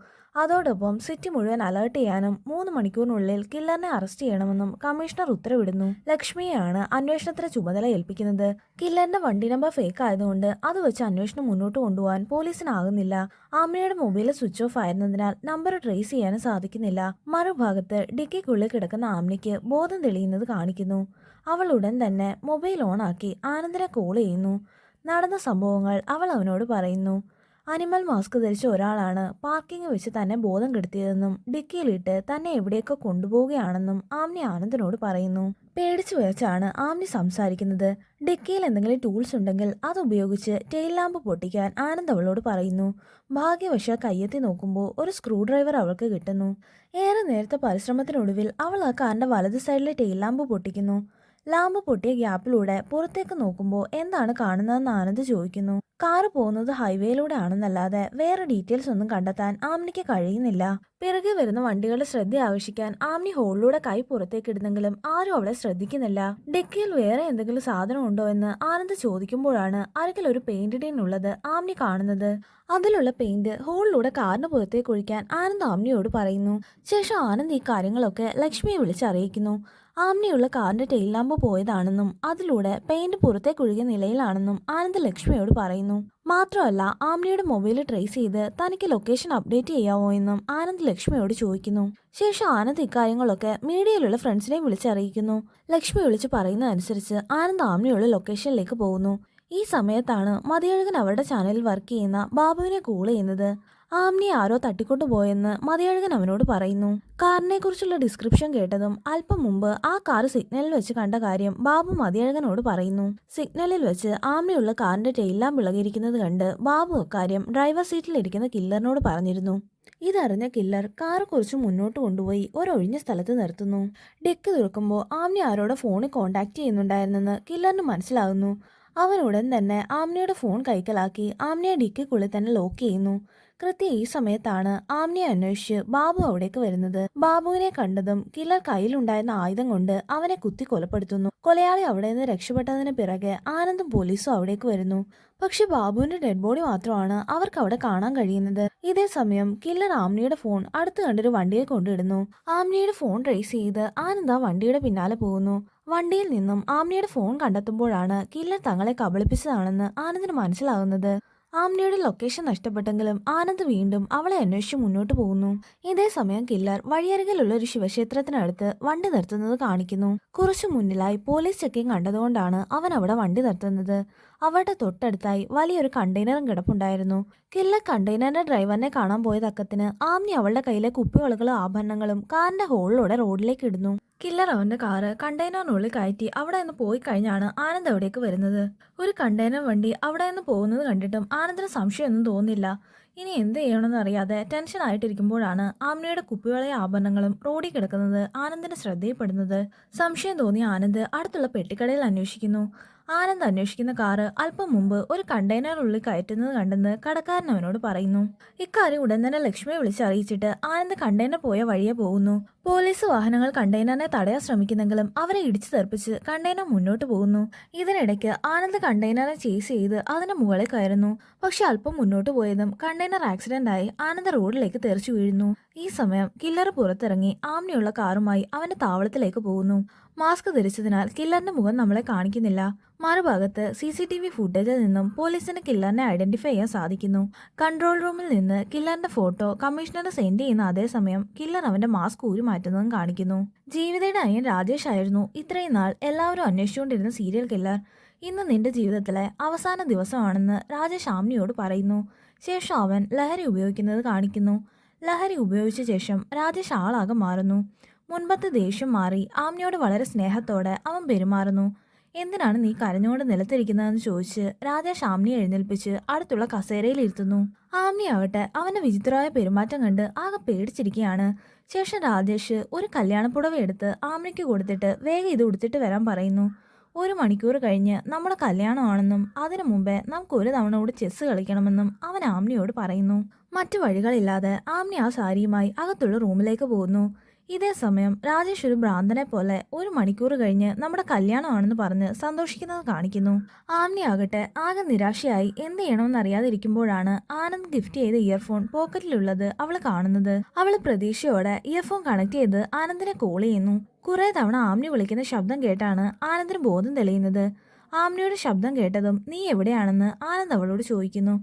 അതോടൊപ്പം സിറ്റി മുഴുവൻ അലേർട്ട് ചെയ്യാനും മൂന്ന് മണിക്കൂറിനുള്ളിൽ കില്ലറിനെ അറസ്റ്റ് ചെയ്യണമെന്നും കമ്മീഷണർ ഉത്തരവിടുന്നു. ലക്ഷ്മിയെയാണ് അന്വേഷണത്തിന് ചുമതല ഏൽപ്പിക്കുന്നത്. കില്ലറിന്റെ വണ്ടി നമ്പർ ഫേക്ക് ആയതുകൊണ്ട് അത് വെച്ച് അന്വേഷണം മുന്നോട്ട് കൊണ്ടുപോകാൻ പോലീസിനാകുന്നില്ല. ആമിനയുടെ മൊബൈൽ സ്വിച്ച് ഓഫ് ആയിരുന്നതിനാൽ നമ്പർ ട്രേസ് ചെയ്യാനും സാധിക്കുന്നില്ല. മറുഭാഗത്ത് ഡിക്കിക്കുള്ളിൽ കിടക്കുന്ന ആമിനിക്ക് ബോധം തെളിയുന്നത് കാണിക്കുന്നു. അവൾ ഉടൻ തന്നെ മൊബൈൽ ഓണാക്കി ആനന്ദിനെ കോൾ ചെയ്യുന്നു. നടന്ന സംഭവങ്ങൾ അവൾ അവനോട് പറയുന്നു. അനിമൽ മാസ്ക് ധരിച്ച ഒരാളാണ് പാർക്കിംഗ് വെച്ച് തന്നെ ബോധം കെടുത്തിയതെന്നും ഡിക്കിയിലിട്ട് തന്നെ എവിടെയൊക്കെ കൊണ്ടുപോവുകയാണെന്നും ആംനി ആനന്ദിനോട് പറയുന്നു. പേടിച്ചു വെച്ചാണ് ആംനി സംസാരിക്കുന്നത്. ഡിക്കിയിൽ എന്തെങ്കിലും ടൂൾസ് ഉണ്ടെങ്കിൽ അത് ഉപയോഗിച്ച് ടെയിൽ ലാമ്പ് പൊട്ടിക്കാൻ ആനന്ദ് അവളോട് പറയുന്നു. ഭാഗ്യവശ കയ്യെത്തി നോക്കുമ്പോൾ ഒരു സ്ക്രൂ ഡ്രൈവർ അവൾക്ക് കിട്ടുന്നു. ഏറെ നേരത്തെ പരിശ്രമത്തിനൊടുവിൽ അവൾ ആ കാറിന്റെ വലത് സൈഡിലെ ടെയിൽ ലാമ്പ് പൊട്ടിക്കുന്നു. ലാമ്പ് പൊട്ടിയ ഗ്യാപ്പിലൂടെ പുറത്തേക്ക് നോക്കുമ്പോൾ എന്താണ് കാണുന്നതെന്ന് ആനന്ദ് ചോദിക്കുന്നു. കാറ് പോകുന്നത് ഹൈവേയിലൂടെ ആണെന്നല്ലാതെ വേറെ ഡീറ്റെയിൽസ് ഒന്നും കണ്ടെത്താൻ ആംനിക്ക് കഴിയുന്നില്ല. പിറകെ വരുന്ന വണ്ടികളുടെ ശ്രദ്ധ ആവശ്യിക്കാൻ ആംനി ഹോളിലൂടെ കൈ പുറത്തേക്ക് ഇടുന്നെങ്കിലും ആരും അവളെ ശ്രദ്ധിക്കുന്നില്ല. ഡെക്കിയിൽ വേറെ എന്തെങ്കിലും സാധനം ഉണ്ടോ എന്ന് ആനന്ദ് ചോദിക്കുമ്പോഴാണ് അരകിൽ ഒരു പെയിന്റ് ഉള്ളത് ആംനി കാണുന്നത്. അതിലുള്ള പെയിന്റ് ഹോളിലൂടെ കാറിന് പുറത്തേക്ക് ഒഴിക്കാൻ ആനന്ദ് ആംനിയോട് പറയുന്നു. ശേഷം ആനന്ദ് ഈ കാര്യങ്ങളൊക്കെ ലക്ഷ്മിയെ വിളിച്ചറിയിക്കുന്നു. ആംനിയുള്ള കാറിന്റെ ടെയിൽ ലാമ്പ് പോയതാണെന്നും അതിലൂടെ പെയിന്റ് പുറത്തേക്ക് ഒഴുകിയ നിലയിലാണെന്നും ആനന്ദ് ലക്ഷ്മിയോട് പറയുന്നു. മാത്രമല്ല ആംനിയുടെ മൊബൈൽ ട്രേസ് ചെയ്ത് തനിക്ക് ലൊക്കേഷൻ അപ്ഡേറ്റ് ചെയ്യാമോ എന്നും ആനന്ദ് ലക്ഷ്മിയോട് ചോദിക്കുന്നു. ശേഷം ആനന്ദ് ഇക്കാര്യങ്ങളൊക്കെ മീഡിയയിലുള്ള ഫ്രണ്ട്സിനെ വിളിച്ചറിയിക്കുന്നു. ലക്ഷ്മി വിളിച്ച് പറയുന്നതനുസരിച്ച് ആനന്ദ് ആമ്നയുള്ള ലൊക്കേഷനിലേക്ക് പോകുന്നു. ഈ സമയത്താണ് മതിയഴകൻ അവരുടെ ചാനലിൽ വർക്ക് ചെയ്യുന്ന ബാബുവിനെ കോൾ ചെയ്യുന്നത്. ആംനിയെ ആരോ തട്ടിക്കൊണ്ടു പോയെന്ന് മതിയഴകൻ അവനോട് പറയുന്നു. കാറിനെ കുറിച്ചുള്ള ഡിസ്ക്രിപ്ഷൻ കേട്ടതും അല്പം മുമ്പ് ആ കാർ സിഗ്നലിൽ വെച്ച് കണ്ട കാര്യം ബാബു മതിയഴകനോട് പറയുന്നു. സിഗ്നലിൽ വെച്ച് ആംനിയുള്ള കാറിന്റെ ടെയിലാം വിളകിയിരിക്കുന്നത് കണ്ട് ബാബു അക്കാര്യം ഡ്രൈവർ സീറ്റിലിരിക്കുന്ന കില്ലറിനോട് പറഞ്ഞിരുന്നു. ഇതറിഞ്ഞ കില്ലർ കാറ് കുറച്ച് മുന്നോട്ട് കൊണ്ടുപോയി ഒരൊഴിഞ്ഞ സ്ഥലത്ത് നിർത്തുന്നു. ഡെക്ക് തുറക്കുമ്പോൾ ആംനി ആരോടെ ഫോണിൽ കോണ്ടാക്ട് ചെയ്യുന്നുണ്ടായിരുന്നെന്ന് കില്ലറിന് മനസ്സിലാകുന്നു. അവൻ ഉടൻ തന്നെ ആംനിയുടെ ഫോൺ കൈക്കലാക്കി ആംനിയെ ഡിക്കിക്കുള്ളിൽ തന്നെ ലോക്ക് ചെയ്യുന്നു. കൃത്യം ഈ സമയത്താണ് ആംനിയെ അന്വേഷിച്ച് ബാബു അവിടേക്ക് വരുന്നത്. ബാബുവിനെ കണ്ടതും കില്ലർ കയ്യിലുണ്ടായിരുന്ന ആയുധം കൊണ്ട് അവനെ കുത്തി കൊലപ്പെടുത്തുന്നു. കൊലയാളി അവിടെ നിന്ന് രക്ഷപ്പെട്ടതിന് പിറകെ ആനന്ദും പോലീസും അവിടേക്ക് വരുന്നു. പക്ഷെ ബാബുവിന്റെ ഡെഡ് ബോഡി മാത്രമാണ് അവർക്ക് അവിടെ കാണാൻ കഴിയുന്നത്. ഇതേ സമയം കില്ലർ ആംനിയുടെ ഫോൺ അടുത്ത് കണ്ടൊരു വണ്ടിയെ കൊണ്ടിടുന്നു. ആംനിയുടെ ഫോൺ ട്രേസ് ചെയ്ത് ആനന്ദ വണ്ടിയുടെ പിന്നാലെ പോകുന്നു. വണ്ടിയിൽ നിന്നും ആംനിയുടെ ഫോൺ കണ്ടെത്തുമ്പോഴാണ് കില്ലർ തങ്ങളെ കബളിപ്പിച്ചതാണെന്ന് ആനന്ദിന് മനസ്സിലാകുന്നത്. ആംനിയുടെ ലൊക്കേഷൻ നഷ്ടപ്പെട്ടെങ്കിലും ആനന്ദ് വീണ്ടും അവളെ അന്വേഷിച്ച് മുന്നോട്ട് പോകുന്നു. ഇതേ സമയം കില്ലർ വഴിയരികിലുള്ള ഒരു ശിവക്ഷേത്രത്തിനടുത്ത് വണ്ടി നിർത്തുന്നത് കാണിക്കുന്നു. കുറച്ചു മുന്നിലായി പോലീസ് ചെക്കിംഗ് കണ്ടതുകൊണ്ടാണ് അവൻ അവിടെ വണ്ടി നിർത്തുന്നത്. അവരുടെ തൊട്ടടുത്തായി വലിയൊരു കണ്ടെയ്നറും കിടപ്പുണ്ടായിരുന്നു. കില്ലർ കണ്ടെയ്നറിന്റെ ഡ്രൈവറിനെ കാണാൻ പോയ തക്കത്തിന് ആംനി അവളുടെ കയ്യിലെ കുപ്പിവളകളും ആഭരണങ്ങളും കാറിന്റെ ഹോളിലൂടെ റോഡിലേക്ക് ഇടുന്നു. കില്ലർ അവന്റെ കാറ് കണ്ടെയ്നറിനുള്ളിൽ കയറ്റി അവിടെ നിന്ന് പോയി കഴിഞ്ഞാണ് ആനന്ദ് അവിടേക്ക് വരുന്നത്. ഒരു കണ്ടെയ്നർ വണ്ടി അവിടെ നിന്ന് പോകുന്നത് കണ്ടിട്ടും ആനന്ദിന് സംശയമൊന്നും തോന്നില്ല. ഇനി എന്ത് ചെയ്യണമെന്ന് അറിയാതെ ടെൻഷൻ ആയിട്ടിരിക്കുമ്പോഴാണ് ആമിനയുടെ കുപ്പിവളയ ആഭരണങ്ങളും റോഡിൽ കിടക്കുന്നത് ആനന്ദിന്റെ ശ്രദ്ധയിൽപ്പെടുന്നത്. സംശയം തോന്നിയ ആനന്ദ് അടുത്തുള്ള പെട്ടിക്കടയിൽ അന്വേഷിക്കുന്നു. ആനന്ദ് അന്വേഷിക്കുന്ന കാറ് അല്പം മുമ്പ് ഒരു കണ്ടെയ്നറിനുള്ളിൽ കയറ്റുന്നത് കണ്ടെന്ന് കടക്കാരൻ അവനോട് പറയുന്നു. ഇക്കാര്യം ഉടൻ തന്നെ ലക്ഷ്മിയെ വിളിച്ചറിയിച്ചിട്ട് ആനന്ദ് കണ്ടെയ്നർ പോയ വഴിയെ പോകുന്നു. പോലീസ് വാഹനങ്ങൾ കണ്ടെയ്നറിനെ തടയാൻ ശ്രമിക്കുന്നെങ്കിലും അവരെ ഇടിച്ചു തെറിപ്പിച്ച് കണ്ടെയ്നർ മുന്നോട്ട് പോകുന്നു. ഇതിനിടയ്ക്ക് ആനന്ദ് കണ്ടെയ്നറെ ചേസ് ചെയ്ത് അതിന് മുകളിൽ കയറുന്നു. പക്ഷെ അല്പം മുന്നോട്ട് പോയതും കണ്ടെയ്നർ ആക്സിഡന്റ് ആയി ആനന്ദ് റോഡിലേക്ക് തെറിച്ചു വീഴുന്നു. ഈ സമയം കില്ലർ പുറത്തിറങ്ങി ആംനിയുള്ള കാറുമായി അവന്റെ താവളത്തിലേക്ക് പോകുന്നു. മാസ്ക് ധരിച്ചതിനാൽ കില്ലറിന്റെ മുഖം നമ്മളെ കാണിക്കുന്നില്ല. മറുഭാഗത്ത് സി സി ടി വി ഫുട്ടേജിൽ നിന്നും പോലീസിന് കില്ലറിനെ ഐഡന്റിഫൈ ചെയ്യാൻ സാധിക്കുന്നു. കൺട്രോൾ റൂമിൽ നിന്ന് കില്ലറിന്റെ ഫോട്ടോ കമ്മീഷണർ സെൻഡ് ചെയ്യുന്ന അതേസമയം കില്ലർ അവന്റെ മാസ്ക് ഊരി മാറ്റുന്നതും കാണിക്കുന്നു. ജീവിതയുടെ അനിയൻ രാജേഷ് ആയിരുന്നു. ഇത്രയും നാൾ എല്ലാവരും അന്വേഷിച്ചുകൊണ്ടിരുന്ന സീരിയൽ കില്ലർ ഇന്ന് നിന്റെ ജീവിതത്തിലെ അവസാന ദിവസമാണെന്ന് രാജേഷ് ആമ്നിയോട് പറയുന്നു. ശേഷം അവൻ ലഹരി ഉപയോഗിക്കുന്നത് കാണിക്കുന്നു. ലഹരി ഉപയോഗിച്ച ശേഷം രാജേഷ് ആളാകെ മാറുന്നു. മുൻപത്തെ ദേഷ്യം മാറി ആമ്നിയോട് വളരെ സ്നേഹത്തോടെ അവൻ പെരുമാറുന്നു. എന്തിനാണ് നീ കരഞ്ഞുകൊണ്ട് നിലത്തിരിക്കുന്നതെന്ന് ചോദിച്ച് രാജേഷ് ആമ്നിയെ എഴുന്നേൽപ്പിച്ച് അടുത്തുള്ള കസേരയിൽ ഇരുത്തുന്നു. ആമ്നി ആവട്ടെ അവന്റെ വിചിത്രമായ പെരുമാറ്റം കണ്ട് ആകെ പേടിച്ചിരിക്കുകയാണ്. ശേഷം രാജേഷ് ഒരു കല്യാണപ്പുടവ എടുത്ത് ആമ്നിക്ക് കൊടുത്തിട്ട് വേഗം ഇത് ഉടുത്തിട്ട് വരാൻ പറയുന്നു. ഒരു മണിക്കൂർ കഴിഞ്ഞ് നമ്മുടെ കല്യാണമാണെന്നും അതിനു മുമ്പേ നമുക്ക് ഒരു തവണ കൂടി ചെസ്സ് കളിക്കണമെന്നും അവൻ ആമ്നിയോട് പറയുന്നു. മറ്റു വഴികളില്ലാതെ ആമ്നി ആ സാരിയുമായി അകത്തുള്ള റൂമിലേക്ക് പോകുന്നു. ഇതേ സമയം രാജേഷ് ഒരു ഭ്രാന്തനെ പോലെ ഒരു മണിക്കൂർ കഴിഞ്ഞ് നമ്മുടെ കല്യാണമാണെന്ന് പറഞ്ഞ് സന്തോഷിക്കുന്നത് കാണിക്കുന്നു. ആംനി ആകട്ടെ ആകെ നിരാശയായി എന്ത് ചെയ്യണമെന്ന് അറിയാതിരിക്കുമ്പോഴാണ് ആനന്ദ് ഗിഫ്റ്റ് ചെയ്ത ഇയർഫോൺ പോക്കറ്റിലുള്ളത് അവൾ കാണുന്നത്. അവൾ പ്രതീക്ഷയോടെ ഇയർഫോൺ കണക്ട് ചെയ്ത് ആനന്ദിനെ കോൾ ചെയ്യുന്നു. കുറെ തവണ ആംനി വിളിക്കുന്ന ശബ്ദം കേട്ടാണ് ആനന്ദിന് ബോധം തെളിയുന്നത്. ആമിനിയുടെ ശബ്ദം കേട്ടതും നീ എവിടെയാണെന്ന് ആനന്ദ് അവളോട് ചോദിക്കുന്നു.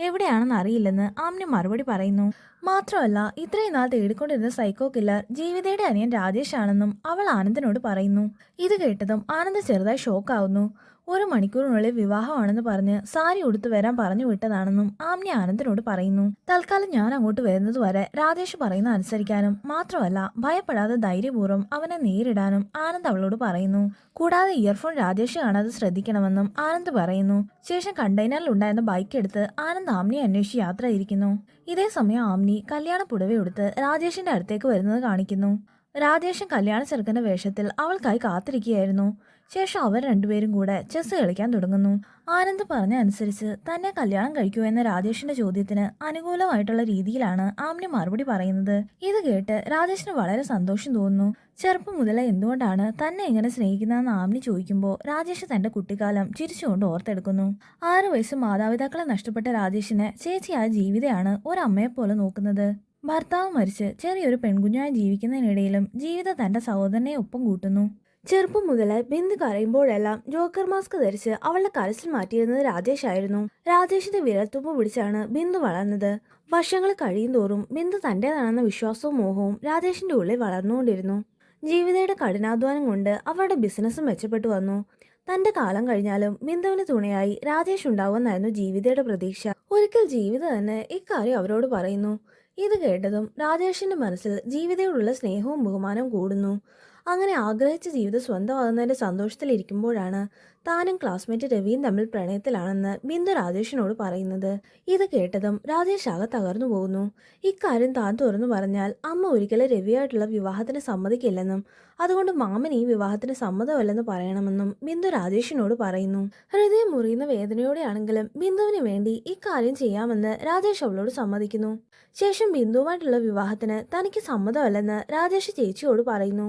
എവിടെയാണെന്ന് അറിയില്ലെന്ന് ആംനി മറുപടി പറയുന്നു. മാത്രമല്ല ഇത്രയും നാൾ തേടിക്കൊണ്ടിരുന്ന സൈക്കോ കില്ലർ ജീവിതയുടെ അനിയൻ രാജേഷ് ആണെന്നും അവൾ ആനന്ദിനോട് പറയുന്നു. ഇത് കേട്ടതും ആനന്ദ് ചെറുതായി ഷോക്കാവുന്നു ഒരു മണിക്കൂറിനുള്ളിൽ വിവാഹമാണെന്ന് പറഞ്ഞ് സാരി ഉടുത്തു വരാൻ പറഞ്ഞു വിട്ടതാണെന്നും ആംനി ആനന്ദിനോട് പറയുന്നു. തൽക്കാലം ഞാൻ അങ്ങോട്ട് വരുന്നത് വരെ രാജേഷ് പറയുന്ന അനുസരിക്കാനും മാത്രമല്ല ഭയപ്പെടാതെ ധൈര്യപൂർവം അവനെ നേരിടാനും ആനന്ദ് അവളോട് പറയുന്നു. കൂടാതെ ഇയർഫോൺ രാജേഷ് കാണാതെ ശ്രദ്ധിക്കണമെന്നും ആനന്ദ് പറയുന്നു. ശേഷം കണ്ടെയ്നറിൽ ഉണ്ടായിരുന്ന ബൈക്ക് എടുത്ത് ആനന്ദ് ആംനിയെ അന്വേഷിച്ച് യാത്ര ഇരിക്കുന്നു ഇതേ സമയം ആംനി കല്യാണ പുടവയെടുത്ത് രാജേഷിന്റെ അടുത്തേക്ക് വരുന്നത് കാണിക്കുന്നു. രാജേഷൻ കല്യാണ ചെറുക്കന്റെ വേഷത്തിൽ അവൾക്കായി കാത്തിരിക്കുകയായിരുന്നു. ശേഷം അവർ രണ്ടുപേരും കൂടെ ചെസ് കളിക്കാൻ തുടങ്ങുന്നു. ആനന്ദ് പറഞ്ഞ അനുസരിച്ച് തന്നെ കല്യാണം കഴിക്കൂ എന്ന രാജേഷിന്റെ ചോദ്യത്തിന് അനുകൂലമായിട്ടുള്ള രീതിയിലാണ് ആമിനി മറുപടി പറയുന്നത്. ഇത് കേട്ട് രാജേഷിന് വളരെ സന്തോഷം തോന്നുന്നു. ചെറുപ്പം മുതലേ എന്തുകൊണ്ടാണ് തന്നെ എങ്ങനെ സ്നേഹിക്കുന്നതെന്ന് ആമ്നി ചോദിക്കുമ്പോൾ രാജേഷ് തന്റെ കുട്ടിക്കാലം ചിരിച്ചുകൊണ്ട് ഓർത്തെടുക്കുന്നു. ആറു വയസ്സ് മാതാപിതാക്കളെ നഷ്ടപ്പെട്ട രാജേഷിന് ചേച്ചിയായ ജീവിതയാണ് ഒരമ്മയെപ്പോലെ നോക്കുന്നത്. ഭർത്താവ് മരിച്ച് ചെറിയൊരു പെൺകുഞ്ഞായി ജീവിക്കുന്നതിനിടയിലും ജീവിത തന്റെ സഹോദരനെ ഒപ്പം കൂട്ടുന്നു. ചെറുപ്പം മുതലേ ബിന്ദു കരയുമ്പോഴെല്ലാം ജോക്കർ മാസ്ക് ധരിച്ച് അവളുടെ കരച്ചിൽ മാറ്റിയിരുന്നത് രാജേഷ് ആയിരുന്നു. രാജേഷിന്റെ വിരൽത്തുമ്പ് പിടിച്ചാണ് ബിന്ദു വളർന്നത്. വർഷങ്ങൾ കഴിയും തോറും ബിന്ദു തന്റേതാണെന്ന വിശ്വാസവും മോഹവും രാജേഷിന്റെ ഉള്ളിൽ വളർന്നുകൊണ്ടിരുന്നു. ജീവിതയുടെ കഠിനാധ്വാനം കൊണ്ട് അവരുടെ ബിസിനസ്സും മെച്ചപ്പെട്ടു വന്നു. തന്റെ കാലം കഴിഞ്ഞാലും ബിന്ദുവിന് തുണയായി രാജേഷ് ഉണ്ടാവുമെന്നായിരുന്നു ജീവിതയുടെ പ്രതീക്ഷ. ഒരിക്കൽ ജീവിത തന്നെ ഇക്കാര്യം അവരോട് പറയുന്നു. ഇത് കേട്ടതും രാജേഷിന്റെ മനസ്സിൽ ജീവിതയോടുള്ള സ്നേഹവും ബഹുമാനവും കൂടുന്നു. അങ്ങനെ ആഗ്രഹിച്ച ജീവിതം സ്വന്തമാകുന്നതിന്റെ സന്തോഷത്തിലിരിക്കുമ്പോഴാണ് താനും ക്ലാസ്മേറ്റ് രവിയും തമ്മിൽ പ്രണയത്തിലാണെന്ന് ബിന്ദു രാജേഷിനോട് പറയുന്നത്. ഇത് കേട്ടതും രാജേഷ് ആകെ തകർന്നു പോകുന്നു. ഇക്കാര്യം താൻ തുറന്നു പറഞ്ഞാൽ അമ്മ ഒരിക്കലും രവിയായിട്ടുള്ള വിവാഹത്തിന് സമ്മതിക്കില്ലെന്നും അതുകൊണ്ട് മാമൻ ഈ വിവാഹത്തിന് സമ്മതമല്ലെന്ന് പറയണമെന്നും ബിന്ദു രാജേഷിനോട് പറയുന്നു. ഹൃദയം മുറിയുന്ന വേദനയോടെയാണെങ്കിലും ബിന്ദുവിന് വേണ്ടി ഇക്കാര്യം ചെയ്യാമെന്ന് രാജേഷ് അവളോട് സമ്മതിക്കുന്നു. ശേഷം ബിന്ദുവുമായിട്ടുള്ള വിവാഹത്തിന് തനിക്ക് സമ്മതമല്ലെന്ന് രാജേഷ് ചേച്ചിയോട് പറയുന്നു.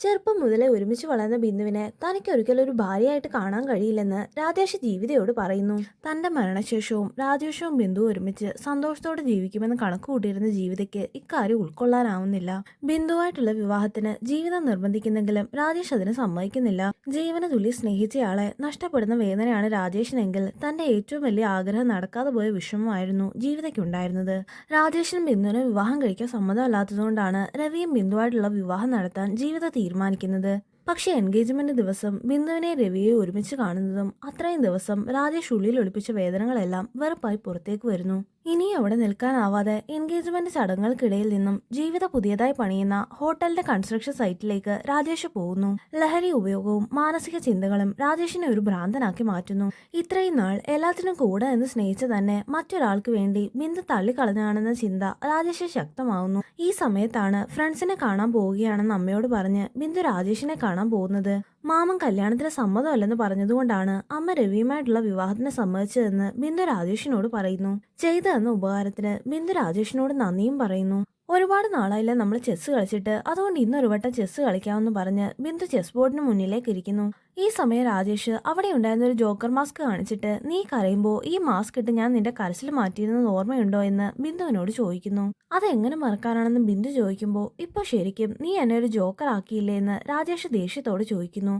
ചെറുപ്പം മുതലേ ഒരുമിച്ച് വളർന്ന ബിന്ദുവിനെ തനിക്ക് ഒരിക്കലും ഒരു ഭാര്യയായിട്ട് കാണാൻ കഴിയില്ലെന്ന് രാധേഷ് ജീവിതയോട് പറയുന്നു. തന്റെ മരണശേഷവും രാജേഷും ബിന്ദു ഒരുമിച്ച് സന്തോഷത്തോടെ ജീവിക്കുമെന്ന് കണക്ക് കൂട്ടിയിരുന്ന ജീവിതയ്ക്ക് ഇക്കാര്യം ഉൾക്കൊള്ളാനാവുന്നില്ല. ബിന്ദുവായിട്ടുള്ള വിവാഹത്തിന് ജീവിതം നിർബന്ധിക്കുന്നെങ്കിലും രാജേഷ് അതിന് സമ്മതിക്കുന്നില്ല. ജീവന തുല്യ സ്നേഹിച്ചയാളെ നഷ്ടപ്പെടുന്ന വേദനയാണ് രാജേഷിനെങ്കിൽ തന്റെ ഏറ്റവും വലിയ ആഗ്രഹം നടക്കാതെ പോയ വിഷമമായിരുന്നു ജീവിതയ്ക്കുണ്ടായിരുന്നത്. രാജേഷിനും ബിന്ദുവിനെ വിവാഹം കഴിക്കാൻ സമ്മതമല്ലാത്തതുകൊണ്ടാണ് രവിയും ബിന്ദുവായിട്ടുള്ള വിവാഹം നടത്താൻ ജീവിതം തീരുമാനിക്കുന്നത്. പക്ഷേ എൻഗേജ്മെന്റ് ദിവസം ബിന്ദുവിനെ രവിയെ ഒരുമിച്ച് കാണുന്നതും അത്രയും ദിവസം രാജേഷ് ഉള്ളിൽ ഒളിപ്പിച്ച വേദനകളെല്ലാം വെറുപ്പായി പുറത്തേക്ക് വരുന്നു. ഇനി അവിടെ നിൽക്കാനാവാതെ എൻഗേജ്മെന്റ് ചടങ്ങുകൾക്കിടയിൽ നിന്നും ജീവിത പുതിയതായി പണിയുന്ന ഹോട്ടലിന്റെ കൺസ്ട്രക്ഷൻ സൈറ്റിലേക്ക് രാജേഷ് പോകുന്നു. ലഹരി ഉപയോഗവും മാനസിക ചിന്തകളും രാജേഷിനെ ഒരു ഭ്രാന്തനാക്കി മാറ്റുന്നു. ഇത്രയും നാൾ എല്ലാത്തിനും കൂടെ എന്ന് സ്നേഹിച്ച തന്നെ മറ്റൊരാൾക്ക് വേണ്ടി ബിന്ദു തള്ളിക്കളഞ്ഞാണെന്ന ചിന്ത രാജേഷ് ശക്തമാവുന്നു. ഈ സമയത്താണ് ഫ്രണ്ട്സിനെ കാണാൻ പോവുകയാണെന്ന് അമ്മയോട് പറഞ്ഞ് ബിന്ദു രാജേഷിനെ കാണാൻ പോകുന്നത്. മാമൻ കല്യാണത്തിന് സമ്മതമല്ലെന്ന് പറഞ്ഞതുകൊണ്ടാണ് അമ്മ രവിയുമായിട്ടുള്ള വിവാഹത്തിന് സമ്മതിച്ചതെന്ന് ബിന്ദു രാജേഷിനോട് പറയുന്നു. ചെയ്തു തന്ന ഉപകാരത്തിന് ബിന്ദു രാജേഷിനോട് നന്ദിയും പറയുന്നു. ഒരുപാട് നാളായില്ല നമ്മൾ ചെസ്സ് കളിച്ചിട്ട് അതുകൊണ്ട് ഇന്നൊരു വട്ടം ചെസ് കളിക്കാമെന്ന് പറഞ്ഞ് ബിന്ദു ചെസ് ബോർഡിന് മുന്നിലേക്ക് ഇരിക്കുന്നു. ഈ സമയം രാജേഷ് അവിടെ ഉണ്ടായിരുന്ന ഒരു ജോക്കർ മാസ്ക് കാണിച്ചിട്ട് നീ കരയുമ്പോൾ ഈ മാസ്ക് ഇട്ട് ഞാൻ നിന്റെ കരച്ചിൽ മാറ്റിയിരുന്നത് ഓർമ്മയുണ്ടോ? എന്ന് ബിന്ദുവിനോട് ചോദിക്കുന്നു. അതെങ്ങനെ മറക്കാനാണെന്ന് ബിന്ദു ചോദിക്കുമ്പോൾ ഇപ്പൊ ശരിക്കും നീ എന്നെ ഒരു ജോക്കർ ആക്കിയില്ലേ? എന്ന് രാജേഷ് ദേഷ്യത്തോട് ചോദിക്കുന്നു.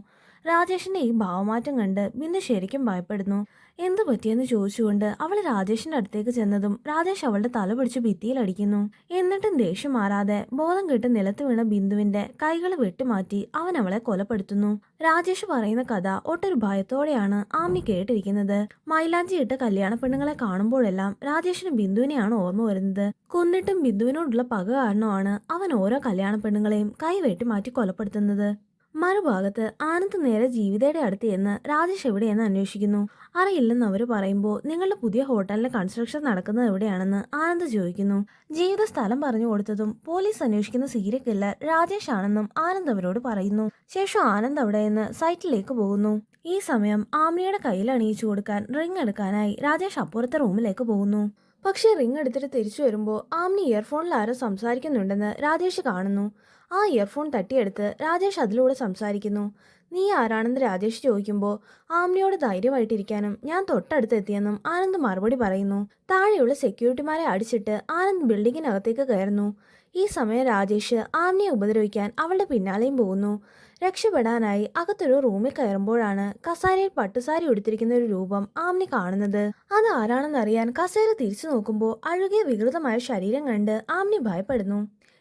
രാജേഷിന്റെ ഈ ഭാവമാറ്റം കണ്ട് ബിന്ദു ശരിക്കും ഭയപ്പെടുന്നു. എന്തു പറ്റിയെന്ന് ചോദിച്ചുകൊണ്ട് അവൾ രാജേഷിന്റെ അടുത്തേക്ക് ചെന്നതും രാജേഷ് അവളുടെ തല പിടിച്ച് ഭിത്തിയിലടിക്കുന്നു എന്നിട്ടും ദേഷ്യം മാറാതെ ബോധം കെട്ട് നിലത്ത് വീണ ബിന്ദുവിന്റെ കൈകൾ വെട്ടിമാറ്റി അവൻ അവളെ കൊലപ്പെടുത്തുന്നു. രാജേഷ് പറയുന്ന കഥ ഒട്ടൊരു ഭയത്തോടെയാണ് ആമി കേട്ടിരിക്കുന്നത്. മൈലാഞ്ചി ഇട്ട കല്യാണ പെണ്ണുങ്ങളെ കാണുമ്പോഴെല്ലാം രാജേഷിന് ബിന്ദുവിനെയാണ് ഓർമ്മ വരുന്നത്. കൊന്നിട്ടും ബിന്ദുവിനോടുള്ള പക കാരണമാണ് അവൻ ഓരോ കല്യാണ പെണ്ണുങ്ങളെയും കൈ വെട്ടിമാറ്റി കൊലപ്പെടുത്തുന്നത്. മറുഭാഗത്ത് ആനന്ദ് നേരെ ജീവിതയുടെ അടുത്ത് എന്ന് രാജേഷ് എവിടെയെന്ന് അന്വേഷിക്കുന്നു. അറിയില്ലെന്ന് അവർ പറയുമ്പോൾ നിങ്ങളുടെ പുതിയ ഹോട്ടലിന്റെ കൺസ്ട്രക്ഷൻ നടക്കുന്നത് എവിടെയാണെന്ന് ആനന്ദ് ചോദിക്കുന്നു. ജീവിത സ്ഥലം പറഞ്ഞു കൊടുത്തതും പോലീസ് അന്വേഷിക്കുന്ന സീരക്കില്ല രാജേഷ് ആണെന്നും ആനന്ദ് അവരോട് പറയുന്നു. ശേഷം ആനന്ദ് അവിടെ നിന്ന് സൈറ്റിലേക്ക് പോകുന്നു. ഈ സമയം ആമിനിയുടെ കയ്യിൽ അണിയിച്ചു കൊടുക്കാൻ റിംഗ് എടുക്കാനായി രാജേഷ് അപ്പുറത്തെ റൂമിലേക്ക് പോകുന്നു. പക്ഷേ റിംഗ് എടുത്തിട്ട് തിരിച്ചു വരുമ്പോൾ ആംനി ഇയർഫോണിൽ ആരോ സംസാരിക്കുന്നുണ്ടെന്ന് രാജേഷ് കാണുന്നു. ആ ഇയർഫോൺ തട്ടിയെടുത്ത് രാജേഷ് അതിലൂടെ സംസാരിക്കുന്നു. നീ ആരാണെന്ന് രാജേഷ് ചോദിക്കുമ്പോൾ ആംനിയോട് ധൈര്യമായിട്ടിരിക്കാനും ഞാൻ തൊട്ടടുത്ത് എത്തിയെന്നും ആനന്ദ് മറുപടി പറയുന്നു. താഴെയുള്ള സെക്യൂരിറ്റിമാരെ അടിച്ചിട്ട് ആനന്ദ് ബിൽഡിങ്ങിനകത്തേക്ക് കയറുന്നു. ഈ സമയം രാജേഷ് ആംനിയെ ഉപദ്രവിക്കാൻ അവളുടെ പിന്നാലെയും പോകുന്നു. രക്ഷപ്പെടാനായി അകത്തൊരു റൂമിൽ കയറുമ്പോഴാണ് കസാരയിൽ പട്ടുസാരി ഉടുത്തിരിക്കുന്ന ഒരു രൂപം ആംനി കാണുന്നത്. അത് ആരാണെന്നറിയാൻ കസേര തിരിച്ചു നോക്കുമ്പോൾ അഴുകിയ വികൃതമായ ശരീരം കണ്ട് ആംനി ഭയപ്പെടുന്നു.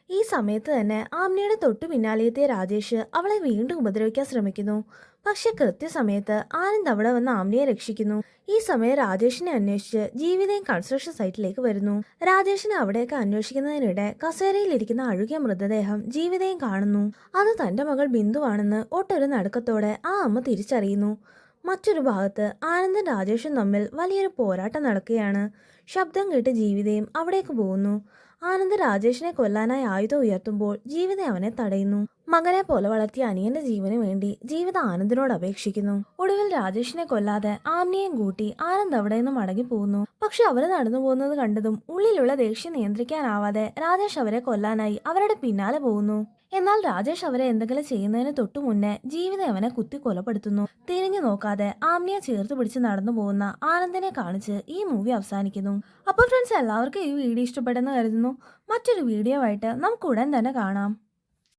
ഈ സമയത്ത് തന്നെ ആംനിയുടെ തൊട്ടു പിന്നാലെ എത്തിയ രാജേഷ് അവളെ വീണ്ടും ഉപദ്രവിക്കാൻ ശ്രമിക്കുന്നു. പക്ഷെ കൃത്യസമയത്ത് ആനന്ദ് അവിടെ വന്ന് ആംലിയെ രക്ഷിക്കുന്നു. ഈ സമയം രാജേഷിനെ അന്വേഷിച്ച് ജീവിതയും കൺസ്ട്രക്ഷൻ സൈറ്റിലേക്ക് വരുന്നു. രാജേഷിനെ അവിടെയൊക്കെ അന്വേഷിക്കുന്നതിനിടെ കസേരയിലിരിക്കുന്ന അഴുകിയ മൃതദേഹം ജീവിതയും കാണുന്നു. അത് തന്റെ മകൾ ബിന്ദുവാണെന്ന് ഒട്ടൊരു നടുക്കത്തോടെ ആ അമ്മ തിരിച്ചറിയുന്നു. മറ്റൊരു ഭാഗത്ത് ആനന്ദും രാജേഷും തമ്മിൽ വലിയൊരു പോരാട്ടം നടക്കുകയാണ്. ശബ്ദം കേട്ട് ജീവിതയും അവിടേക്ക് പോകുന്നു. ആനന്ദ് രാജേഷിനെ കൊല്ലാനായി ആയുധം ഉയർത്തുമ്പോൾ ജീവിത അവനെ തടയുന്നു. മകനെ പോലെ വളർത്തിയ അനിയന്റെ ജീവന് വേണ്ടി ജീവിത ആനന്ദിനോട് അപേക്ഷിക്കുന്നു. ഒടുവിൽ രാജേഷിനെ കൊല്ലാതെ ആമ്നിയെയും കൂട്ടി ആനന്ദ് അവിടെ നിന്ന് മടങ്ങി പോകുന്നു. പക്ഷെ അവർ നടന്നു പോകുന്നത് കണ്ടതും ഉള്ളിലുള്ള ദേഷ്യം നിയന്ത്രിക്കാനാവാതെ രാജേഷ് അവരെ കൊല്ലാനായി അവരുടെ പിന്നാലെ പോകുന്നു. എന്നാൽ രാജേഷ് അവരെ എന്തെങ്കിലും ചെയ്യുന്നതിന് തൊട്ടു മുന്നേ ജീവിതം അവനെ കുത്തി കൊലപ്പെടുത്തുന്നു. തിരിഞ്ഞു നോക്കാതെ ആമ്നിയെ ചേർത്ത് പിടിച്ച് നടന്നു പോകുന്ന ആനന്ദിനെ കാണിച്ച് ഈ മൂവി അവസാനിക്കുന്നു. അപ്പോൾ ഫ്രണ്ട്സ് എല്ലാവർക്കും ഈ വീഡിയോ ഇഷ്ടപ്പെട്ടെന്ന് കരുതുന്നു. മറ്റൊരു വീഡിയോ ആയിട്ട് നമുക്ക് ഉടൻ തന്നെ കാണാം.